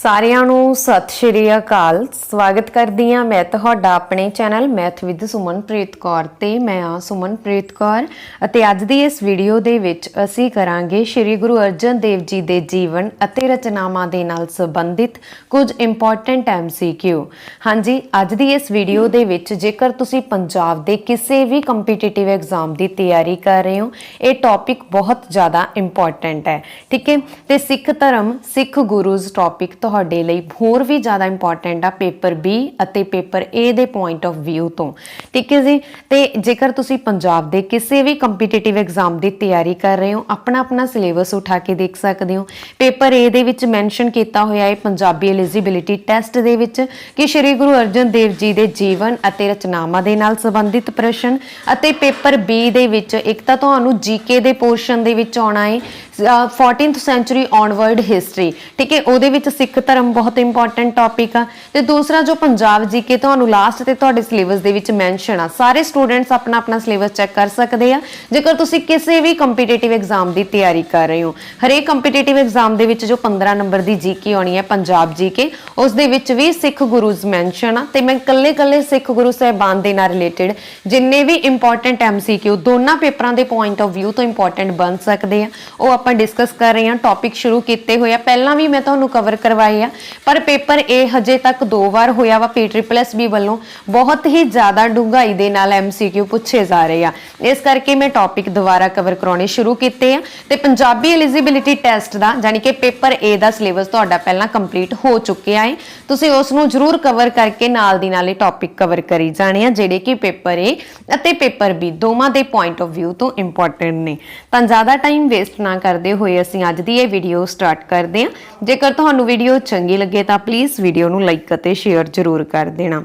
ਸਾਰਿਆਂ ਨੂੰ ਸਤਿ ਸ਼੍ਰੀ ਅਕਾਲ। ਸਵਾਗਤ ਕਰਦੀ ਹਾਂ ਮੈਂ ਤੁਹਾਡਾ ਆਪਣੇ channel math with Sumanpreet Kaur ਤੇ। ਮੈਂ ਆ ਸੁਮਨਪ੍ਰੀਤ ਕੌਰ ਅਤੇ ਅੱਜ ਦੀ ਇਸ ਵੀਡੀਓ ਦੇ ਵਿੱਚ ਅਸੀਂ ਕਰਾਂਗੇ ਸ਼੍ਰੀ ਗੁਰੂ ਅਰਜਨ ਦੇਵ ਜੀ ਦੇ ਜੀਵਨ ਅਤੇ ਰਚਨਾਵਾਂ ਦੇ ਨਾਲ ਸੰਬੰਧਿਤ ਕੁਝ ਇੰਪੋਰਟੈਂਟ ਐਮਸੀਕਿਊ ਹਾਂਜੀ, ਅੱਜ ਦੀ ਇਸ ਵੀਡੀਓ ਦੇ ਵਿੱਚ ਜੇਕਰ ਤੁਸੀਂ ਪੰਜਾਬ ਦੇ ਕਿਸੇ ਵੀ ਕੰਪੀਟੀਟਿਵ ਐਗਜ਼ਾਮ ਦੀ ਤਿਆਰੀ ਕਰ ਰਹੇ ਹੋ, ਇਹ ਟੌਪਿਕ ਬਹੁਤ ਜ਼ਿਆਦਾ ਇੰਪੋਰਟੈਂਟ ਹੈ। ਠੀਕ ਹੈ? ਤੇ ਸਿੱਖ ਧਰਮ, ਸਿੱਖ ਗੁਰੂਜ਼ ਟੌਪਿਕ ਤੁਹਾਡੇ ਲਈ ਹੋਰ ਵੀ ਜ਼ਿਆਦਾ ਇੰਪੋਰਟੈਂਟ ਆ ਪੇਪਰ B ਅਤੇ ਪੇਪਰ A ਦੇ ਪੁਆਇੰਟ ਆਫ ਵਿਊ ਤੋਂ। ਠੀਕ ਹੈ ਜੀ? ਤੇ ਜੇਕਰ ਤੁਸੀਂ ਪੰਜਾਬ ਦੇ ਕਿਸੇ ਵੀ ਕੰਪੀਟੀਟਿਵ ਐਗਜ਼ਾਮ ਦੀ ਤਿਆਰੀ ਕਰ ਰਹੇ ਹੋ ਆਪਣਾ ਆਪਣਾ ਸਿਲੇਬਸ ਉਠਾ ਕੇ ਦੇਖ ਸਕਦੇ ਹੋ। ਪੇਪਰ A ਦੇ ਵਿੱਚ ਮੈਂਸ਼ਨ ਕੀਤਾ ਹੋਇਆ ਹੈ ਪੰਜਾਬੀ ਐਲੀਜੀਬਿਲਿਟੀ ਟੈਸਟ ਦੇ ਵਿੱਚ ਕਿ ਸ੍ਰੀ ਗੁਰੂ ਅਰਜਨ ਦੇਵ ਜੀ ਦੇ ਜੀਵਨ ਅਤੇ ਰਚਨਾਵਾਂ ਦੇ ਨਾਲ ਸੰਬੰਧਿਤ ਪ੍ਰਸ਼ਨ ਅਤੇ ਪੇਪਰ B ਦੇ ਵਿੱਚ ਇੱਕ ਤਾਂ ਤੁਹਾਨੂੰ ਜੀਕੇ ਦੇ ਪੋਰਸ਼ਨ ਦੇ ਵਿੱਚ ਆਉਣਾ ਹੈ ਅ, 14th ਸੈਂਚੁਰੀ ਔਨਵਰਡ ਹਿਸਟਰੀ ਠੀਕ ਹੈ? ਉਹਦੇ ਵਿੱਚ ਸਿੱਖ ਧਰਮ ਬਹੁਤ ਇੰਪੋਰਟੈਂਟ ਟੌਪਿਕ ਆ। ਤੇ ਦੂਸਰਾ ਜੋ ਪੰਜਾਬ ਜੀਕੇ ਤੁਹਾਨੂੰ ਲਾਸਟ ਤੇ ਤੁਹਾਡੇ ਸਿਲੇਬਸ ਦੇ ਵਿੱਚ ਮੈਂਸ਼ਨ ਆ। ਸਾਰੇ ਸਟੂਡੈਂਟਸ ਆਪਣਾ ਆਪਣਾ ਸਿਲੇਬਸ ਚੈੱਕ ਕਰ ਸਕਦੇ ਆ। ਜੇਕਰ ਤੁਸੀਂ ਕਿਸੇ ਵੀ ਕੰਪੀਟੀਟਿਵ ਐਗਜ਼ਾਮ ਦੀ ਤਿਆਰੀ ਕਰ ਰਹੇ ਹੋ, ਹਰੇਕ ਕੰਪੀਟੀਟਿਵ ਐਗਜ਼ਾਮ ਦੇ ਵਿੱਚ ਜੋ 15 ਨੰਬਰ ਦੀ ਜੀਕੇ ਆਉਣੀ ਹੈ ਪੰਜਾਬ ਜੀਕੇ ਉਸ ਦੇ ਵਿੱਚ ਵੀ ਸਿੱਖ ਗੁਰੂਜ਼ ਮੈਂਸ਼ਨ ਆ। ਤੇ ਮੈਂ ਕੱਲੇ ਕੱਲੇ ਸਿੱਖ ਗੁਰੂ ਸਾਹਿਬਾਨ ਦੇ ਨਾਲ ਰਿਲੇਟਡ ਜਿੰਨੇ ਵੀ ਇੰਪੋਰਟੈਂਟ ਐਮਸੀਕਿਊ ਦੋਨਾਂ ਪੇਪਰਾਂ ਦੇ ਪੁਆਇੰਟ ਆਫ View ਤੋਂ ਇੰਪੋਰਟੈਂਟ ਬਣ ਸਕਦੇ ਆ। ਉਹ ਆਪਾਂ ਡਿਸਕਸ ਕਰ ਰਹੇ ਹਾਂ। ਟੌਪਿਕ ਸ਼ੁਰੂ ਕੀਤੇ ਹੋਏ ਆ। ਪਹਿਲਾਂ ਵੀ ਮੈਂ ਤੁਹਾਨੂੰ ਕਵਰ ਕਰਵਾਏ ਆ। ਪਰ ਪੇਪਰ ਏ ਹਜੇ ਤੱਕ ਦੋ ਵਾਰ ਹੋਇਆ ਵਾ। PSSB ਵੱਲੋਂ ਬਹੁਤ ਹੀ ਜ਼ਿਆਦਾ ਡੂੰਘਾਈ ਦੇ ਨਾਲ MCQ ਪੁੱਛੇ ਜਾ ਰਹੇ ਆ। ਇਸ ਕਰਕੇ ਮੈਂ ਟੌਪਿਕ ਦੁਬਾਰਾ ਕਵਰ ਕਰਾਉਣੇ ਸ਼ੁਰੂ ਕੀਤੇ ਆ। ਤੇ ਪੰਜਾਬੀ ਐਲੀਜੀਬਿਲਿਟੀ ਟੈਸਟ ਦਾ ਯਾਨੀ ਕਿ ਪੇਪਰ A ਦਾ ਸਿਲੇਬਸ ਤੁਹਾਡਾ ਪਹਿਲਾਂ ਕੰਪਲੀਟ ਹੋ ਚੁੱਕਿਆ ਹੈ ਤੁਸੀਂ ਉਸ ਨੂੰ ਜ਼ਰੂਰ ਕਵਰ ਕਰਕੇ ਨਾਲ ਦੀ ਨਾਲ ਇਹ ਟੌਪਿਕ ਕਵਰ ਕਰੀ ਜਾਣੇ ਆ, ਜਿਹੜੇ ਕਿ ਪੇਪਰ ਏ ਅਤੇ ਪੇਪਰ ਬੀ ਦੋਵਾਂ ਦੇ ਪੁਆਇੰਟ ਆਫ ਵਿਊ ਤੋਂ ਇੰਪੋਰਟੈਂਟ ਨੇ। ਤਾਂ ਜ਼ਿਆਦਾ ਟਾਈਮ ਵੇਸਟ ਨਾ ਕਰਦੇ ਹੋਏ ਅਸੀਂ ਅੱਜ ਦੀ ਇਹ ਵੀਡੀਓ ਸਟਾਰਟ ਕਰਦੇ ਹਾਂ ਜੇਕਰ ਤੁਹਾਨੂੰ ਵੀਡੀਓ ਚੰਗੀ ਲੱਗੇ ਤਾਂ ਪਲੀਜ਼ ਵੀਡੀਓ ਨੂੰ ਲਾਈਕ ਅਤੇ ਸ਼ੇਅਰ ਜ਼ਰੂਰ ਕਰ ਦੇਣਾ।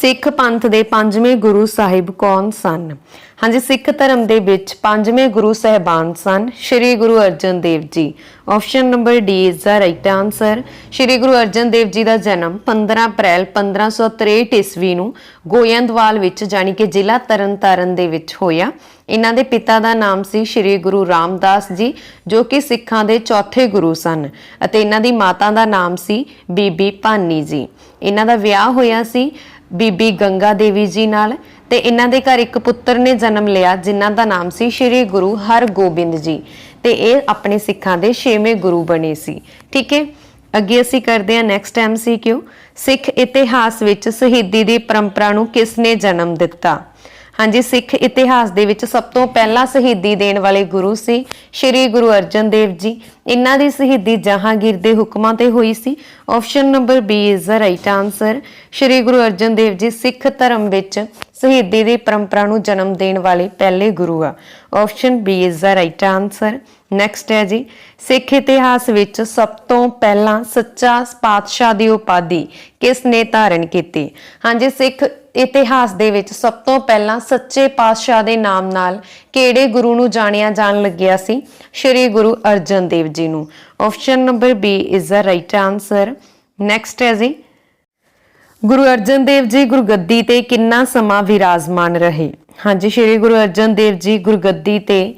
ਸਿੱਖ ਪੰਥ ਦੇ ਪੰਜਵੇਂ ਗੁਰੂ ਸਾਹਿਬ ਕੌਣ ਸਨ? ਹਾਂਜੀ, ਸਿੱਖ ਧਰਮ ਦੇ ਵਿੱਚ ਪੰਜਵੇਂ ਗੁਰੂ ਸਹਿਬਾਨ ਸਨ ਸ਼੍ਰੀ Guru Arjan Dev ji. Option number D is the right answer Shri Guru Arjan Dev ji ਦਾ ਜਨਮ 15 ਅਪ੍ਰੈਲ 1563 ਈਸਵੀ ਨੂੰ ਗੋਇੰਦਵਾਲ ਵਿੱਚ, ਜਾਣੀ ਕਿ ਜ਼ਿਲ੍ਹਾ ਤਰਨਤਾਰਨ ਦੇ ਵਿੱਚ ਹੋਇਆ। ਇਹਨਾਂ ਦੇ ਪਿਤਾ ਦਾ ਨਾਮ ਸੀ ਸ਼੍ਰੀ ਗੁਰੂ ਰਾਮਦਾਸ ਜੀ, ਜੋ ਕਿ ਸਿੱਖਾਂ ਦੇ ਚੌਥੇ ਗੁਰੂ ਸਨ ਅਤੇ ਇਹਨਾਂ ਦੀ ਮਾਤਾ ਦਾ ਨਾਮ ਸੀ ਬੀਬੀ ਭਾਨੀ ਜੀ। ਇਹਨਾਂ ਦਾ ਵਿਆਹ ਹੋਇਆ ਸੀ ਬੀਬੀ ਗੰਗਾ ਦੇਵੀ ਜੀ ਨਾਲ ਤੇ ਇਹਨਾਂ ਦੇ ਘਰ ਇੱਕ ਪੁੱਤਰ ਨੇ ਜਨਮ ਲਿਆ, ਜਿਨ੍ਹਾਂ ਦਾ ਨਾਮ ਸੀ ਸ਼੍ਰੀ ਗੁਰੂ ਹਰਗੋਬਿੰਦ ਜੀ। ਤੇ ਇਹ ਆਪਣੇ ਸਿੱਖਾਂ ਦੇ ਛੇਵੇਂ ਗੁਰੂ ਬਣੇ ਸੀ। ਠੀਕ ਹੈ? ਅੱਗੇ ਅਸੀਂ ਕਰਦੇ ਹਾਂ ਨੈਕਸਟ ਐਮਸੀਕਿਊ ਸਿੱਖ ਇਤਿਹਾਸ ਵਿੱਚ ਸ਼ਹੀਦੀ ਦੀ ਪਰੰਪਰਾ ਨੂੰ ਕਿਸ ਨੇ ਜਨਮ ਦਿੱਤਾ? ਹਾਂਜੀ, ਸਿੱਖ ਇਤਿਹਾਸ ਦੇ ਵਿੱਚ ਸਭ ਤੋਂ ਪਹਿਲਾਂ ਸ਼ਹੀਦੀ ਦੇਣ ਵਾਲੇ ਗੁਰੂ ਸੀ ਸ਼੍ਰੀ ਗੁਰੂ ਅਰਜਨ ਦੇਵ ਜੀ। ਇਹਨਾਂ ਦੀ ਸ਼ਹੀਦੀ ਜਹਾਂਗੀਰ ਦੇ ਹੁਕਮਾਂ ਤੇ ਹੋਈ ਸੀ। Option number B is the right answer Shri Guru Arjan Dev ji Sikh ਧਰਮ ਵਿੱਚ ਸ਼ਹੀਦੀ ਦੀ ਪਰੰਪਰਾ ਨੂੰ ਜਨਮ ਦੇਣ ਵਾਲੇ ਪਹਿਲੇ ਗੁਰੂ ਆ। Option B is the right answer next ਹੈ ਜੀ। ਸਿੱਖ ਇਤਿਹਾਸ ਵਿੱਚ ਸਭ ਤੋਂ ਪਹਿਲਾਂ ਸੱਚਾ ਪਾਤਸ਼ਾਹ ਦੀ ਉਪਾਧੀ ਕਿਸ ਨੇ ਧਾਰਨ ਕੀਤੀ? ਹਾਂਜੀ, ਸਿੱਖ ਇਤਿਹਾਸ ਦੇ ਵਿੱਚ ਸਭ ਤੋਂ ਪਹਿਲਾਂ ਸੱਚੇ ਪਾਤਸ਼ਾਹ ਦੇ ਨਾਮ ਨਾਲ ਕਿਹੜੇ ਗੁਰੂ ਨੂੰ ਜਾਣਿਆ ਜਾਣ ਲੱਗਿਆ ਸੀ? ਸ਼੍ਰੀ ਗੁਰੂ ਅਰਜਨ ਦੇਵ ਜੀ ਨੂੰ। Option number B is the right answer next ਹੈ ਜੀ। ਗੁਰੂ ਅਰਜਨ ਦੇਵ ਜੀ ਗੁਰਗੱਦੀ ਤੇ ਕਿੰਨਾ ਸਮਾਂ ਵਿਰਾਜਮਾਨ ਰਹੇ? ਹਾਂਜੀ, ਸ਼੍ਰੀ ਗੁਰੂ ਅਰਜਨ ਦੇਵ ਜੀ ਗੁਰਗੱਦੀ ਤੇ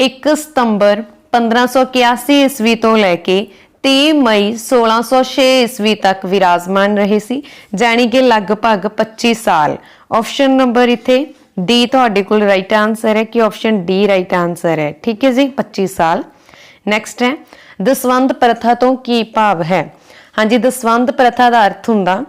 1 ਸਤੰਬਰ 1581 ਈਸਵੀ ਤੋਂ ਲੈ ਕੇ 30 ਮਈ 1606 ਈਸਵੀ ਤੱਕ ਵਿਰਾਜਮਾਨ ਰਹੇ ਸੀ, ਜਾਣੀ ਕਿ ਲਗਭਗ 25 ਸਾਲ। ਆਪਸ਼ਨ ਨੰਬਰ ਇੱਥੇ ਡੀ ਤੁਹਾਡੇ ਕੋਲ ਰਾਈਟ ਆਨਸਰ ਹੈ ਕਿ ਆਪਸ਼ਨ ਡੀ ਰਾਈਟ ਆਨਸਰ ਹੈ। ਠੀਕ ਹੈ ਜੀ 25 ਸਾਲ। ਨੈਕਸਟ ਹੈ, ਦਸਵੰਧ ਪ੍ਰਥਾ ਤੋਂ ਕੀ ਭਾਵ ਹੈ? ਹਾਂਜੀ, ਦਸਵੰਧ ਪ੍ਰਥਾ ਦਾ ਅਰਥ ਹੁੰਦਾ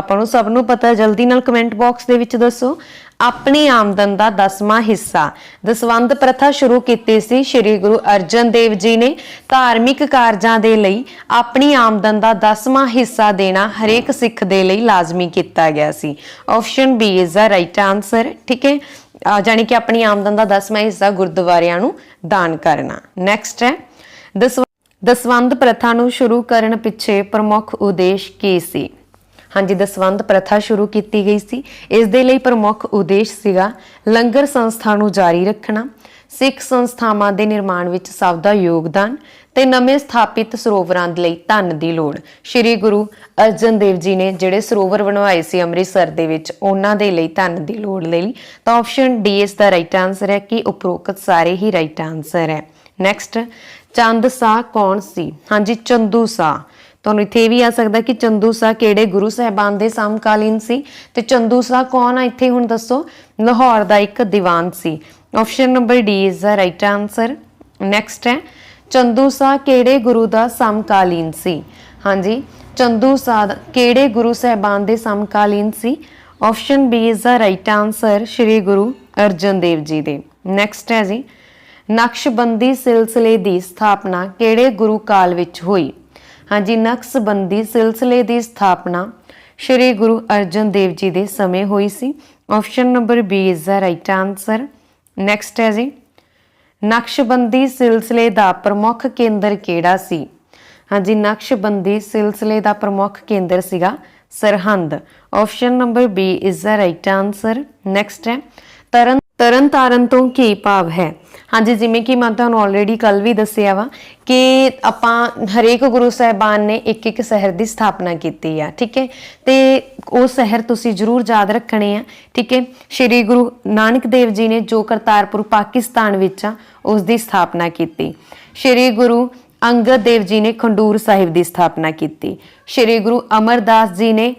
ਆਪਾਂ ਨੂੰ ਸਭ ਨੂੰ ਪਤਾ, ਜਲਦੀ ਨਾਲ ਕਮੈਂਟ ਬਾਕਸ ਦੇ ਵਿੱਚ ਦੱਸੋ। ਆਪਣੀ ਆਮਦਨ ਦਾ 10ਵਾਂ ਹਿੱਸਾ। ਦਸਵੰਧ ਪ੍ਰਥਾ ਸ਼ੁਰੂ ਕੀਤੀ ਸੀ ਸ੍ਰੀ ਗੁਰੂ ਅਰਜਨ ਦੇਵ ਜੀ ਨੇ। ਧਾਰਮਿਕ ਕਾਰਜਾਂ ਦੇ ਲਈ ਆਪਣੀ ਆਮਦਨ ਦਾ 10ਵਾਂ ਹਿੱਸਾ ਦੇਣਾ ਹਰੇਕ ਸਿੱਖ ਦੇ ਲਈ ਲਾਜ਼ਮੀ ਕੀਤਾ ਗਿਆ ਸੀ। Option B is the right answer ਠੀਕ ਹੈ? ਅਹ ਜਾਣੀ ਕਿ ਆਪਣੀ ਆਮਦਨ ਦਾ 10ਵਾਂ ਹਿੱਸਾ ਗੁਰਦੁਆਰਿਆਂ ਨੂੰ ਦਾਨ ਕਰਨਾ। ਨੈਕਸਟ ਹੈ। ਦਸਵ, ਦਸਵੰਧ ਪ੍ਰਥਾ ਨੂੰ ਸ਼ੁਰੂ ਕਰਨ ਪਿੱਛੇ ਪ੍ਰਮੁੱਖ ਉਦੇਸ਼ ਕੀ ਸੀ? ਹਾਂਜੀ, ਦਸਵੰਧ ਪ੍ਰਥਾ ਸ਼ੁਰੂ ਕੀਤੀ ਗਈ ਸੀ। ਇਸ ਦੇ ਲਈ ਪ੍ਰਮੁੱਖ ਉਦੇਸ਼ ਸੀਗਾ ਲੰਗਰ ਸੰਸਥਾ ਨੂੰ ਜਾਰੀ ਰੱਖਣਾ, ਸਿੱਖ ਸੰਸਥਾਵਾਂ ਦੇ ਨਿਰਮਾਣ ਵਿੱਚ ਸਭ ਦਾ ਯੋਗਦਾਨ ਤੇ ਨਵੇਂ ਸਥਾਪਿਤ ਸਰੋਵਰਾਂ ਦੇ ਲਈ ਧਨ ਦੀ ਲੋੜ। ਸ੍ਰੀ ਗੁਰੂ ਅਰਜਨ ਦੇਵ ਜੀ ਨੇ ਜਿਹੜੇ ਸਰੋਵਰ ਬਣਵਾਏ ਸੀ ਅੰਮ੍ਰਿਤਸਰ ਦੇ ਵਿੱਚ, ਉਹਨਾਂ ਦੇ ਲਈ ਧਨ ਦੀ ਲੋੜ ਲਈ ਤਾਂ ਆਪਸ਼ਨ ਡੀ, ਇਸ ਦਾ ਰਾਈਟ ਆਨਸਰ ਹੈ ਕਿ ਉਪਰੋਕਤ ਸਾਰੇ ਹੀ ਰਾਈਟ ਆਨਸਰ ਹੈ। ਨੈਕਸਟ ਚੰਦ ਸਾਹ ਕੌਣ ਸੀ? ਹਾਂਜੀ, ਚੰਦੂ ਸਾਹ। ਤੁਹਾਨੂੰ ਇੱਥੇ ਇਹ ਵੀ ਆ ਸਕਦਾ ਕਿ ਚੰਦੂ ਸਾ ਕਿਹੜੇ ਗੁਰੂ ਸਾਹਿਬਾਨ ਦੇ ਸਮਕਾਲੀਨ ਸੀ ਤੇ ਚੰਦੂ ਸਾ ਕੌਣ ਆ? ਇੱਥੇ ਹੁਣ ਦੱਸੋ, ਲਾਹੌਰ ਦਾ ਇੱਕ ਦੀਵਾਨ ਸੀ। Option number D is the right answer next ਹੈ, ਚੰਦੂ ਸਾ ਕਿਹੜੇ ਗੁਰੂ ਦਾ ਸਮਕਾਲੀਨ ਸੀ? ਹਾਂਜੀ, ਚੰਦੂ ਸਾ ਕਿਹੜੇ ਗੁਰੂ ਸਾਹਿਬਾਨ ਦੇ ਸਮਕਾਲੀਨ ਸੀ? Option B is the right answer Shri Guru Arjan Dev ji ਦੇ। ਨੈਕਸਟ ਹੈ ਜੀ, ਨਕਸ਼ਬੰਦੀ ਸਿਲਸਿਲੇ ਦੀ ਸਥਾਪਨਾ ਕਿਹੜੇ ਗੁਰੂ ਕਾਲ ਵਿੱਚ ਹੋਈ? ਹਾਂਜੀ ਨਕਸ਼ਬੰਦੀ ਸਿਲਸਿਲੇ ਦੀ ਸਥਾਪਨਾ ਸ਼੍ਰੀ ਗੁਰੂ ਅਰਜਨ ਦੇਵ ਜੀ ਦੇ ਸਮੇਂ ਹੋਈ ਸੀ। Option number B is the right answer next ਹੈ ਜੀ। ਨਕਸ਼ਬੰਦੀ ਸਿਲਸਿਲੇ ਦਾ ਪ੍ਰਮੁੱਖ ਕੇਂਦਰ ਕਿਹੜਾ ਸੀ? ਹਾਂਜੀ, ਨਕਸ਼ਬੰਦੀ ਸਿਲਸਿਲੇ ਦਾ ਪ੍ਰਮੁੱਖ ਕੇਂਦਰ ਸੀਗਾ Sirhind. Option number B is the right answer next ਹੈ। ਤਰਨ ਤਰਨ ਤਾਰਨ ਤੋਂ ਕੀ ਭਾਵ ਹੈ? ਹਾਂਜੀ, ਜਿਵੇਂ ਕਿ ਮੈਂ ਤੁਹਾਨੂੰ ਆਲਰੇਡੀ ਕੱਲ ਵੀ ਦੱਸਿਆ ਵਾ ਕਿ ਆਪਾਂ ਹਰੇਕ ਗੁਰੂ ਸਾਹਿਬਾਨ ਨੇ ਇੱਕ ਇੱਕ ਸ਼ਹਿਰ ਦੀ ਸਥਾਪਨਾ ਕੀਤੀ ਆ, ਠੀਕ ਹੈ? ਤੇ ਉਹ ਸ਼ਹਿਰ ਤੁਸੀਂ ਜ਼ਰੂਰ ਯਾਦ ਰੱਖਣੇ ਆ, ਠੀਕ ਹੈ? ਸ਼੍ਰੀ ਗੁਰੂ ਨਾਨਕ ਦੇਵ ਜੀ ਨੇ ਜੋ ਕਰਤਾਰਪੁਰ, ਪਾਕਿਸਤਾਨ ਵਿੱਚ ਆ, ਉਸ ਦੀ ਸਥਾਪਨਾ ਕੀਤੀ। ਸ਼੍ਰੀ ਗੁਰੂ ਅੰਗਦ ਦੇਵ ਜੀ ਨੇ ਖੰਡੂਰ ਸਾਹਿਬ ਦੀ ਸਥਾਪਨਾ ਕੀਤੀ। ਸ਼੍ਰੀ ਗੁਰੂ ਅਮਰਦਾਸ ਜੀ ਨੇ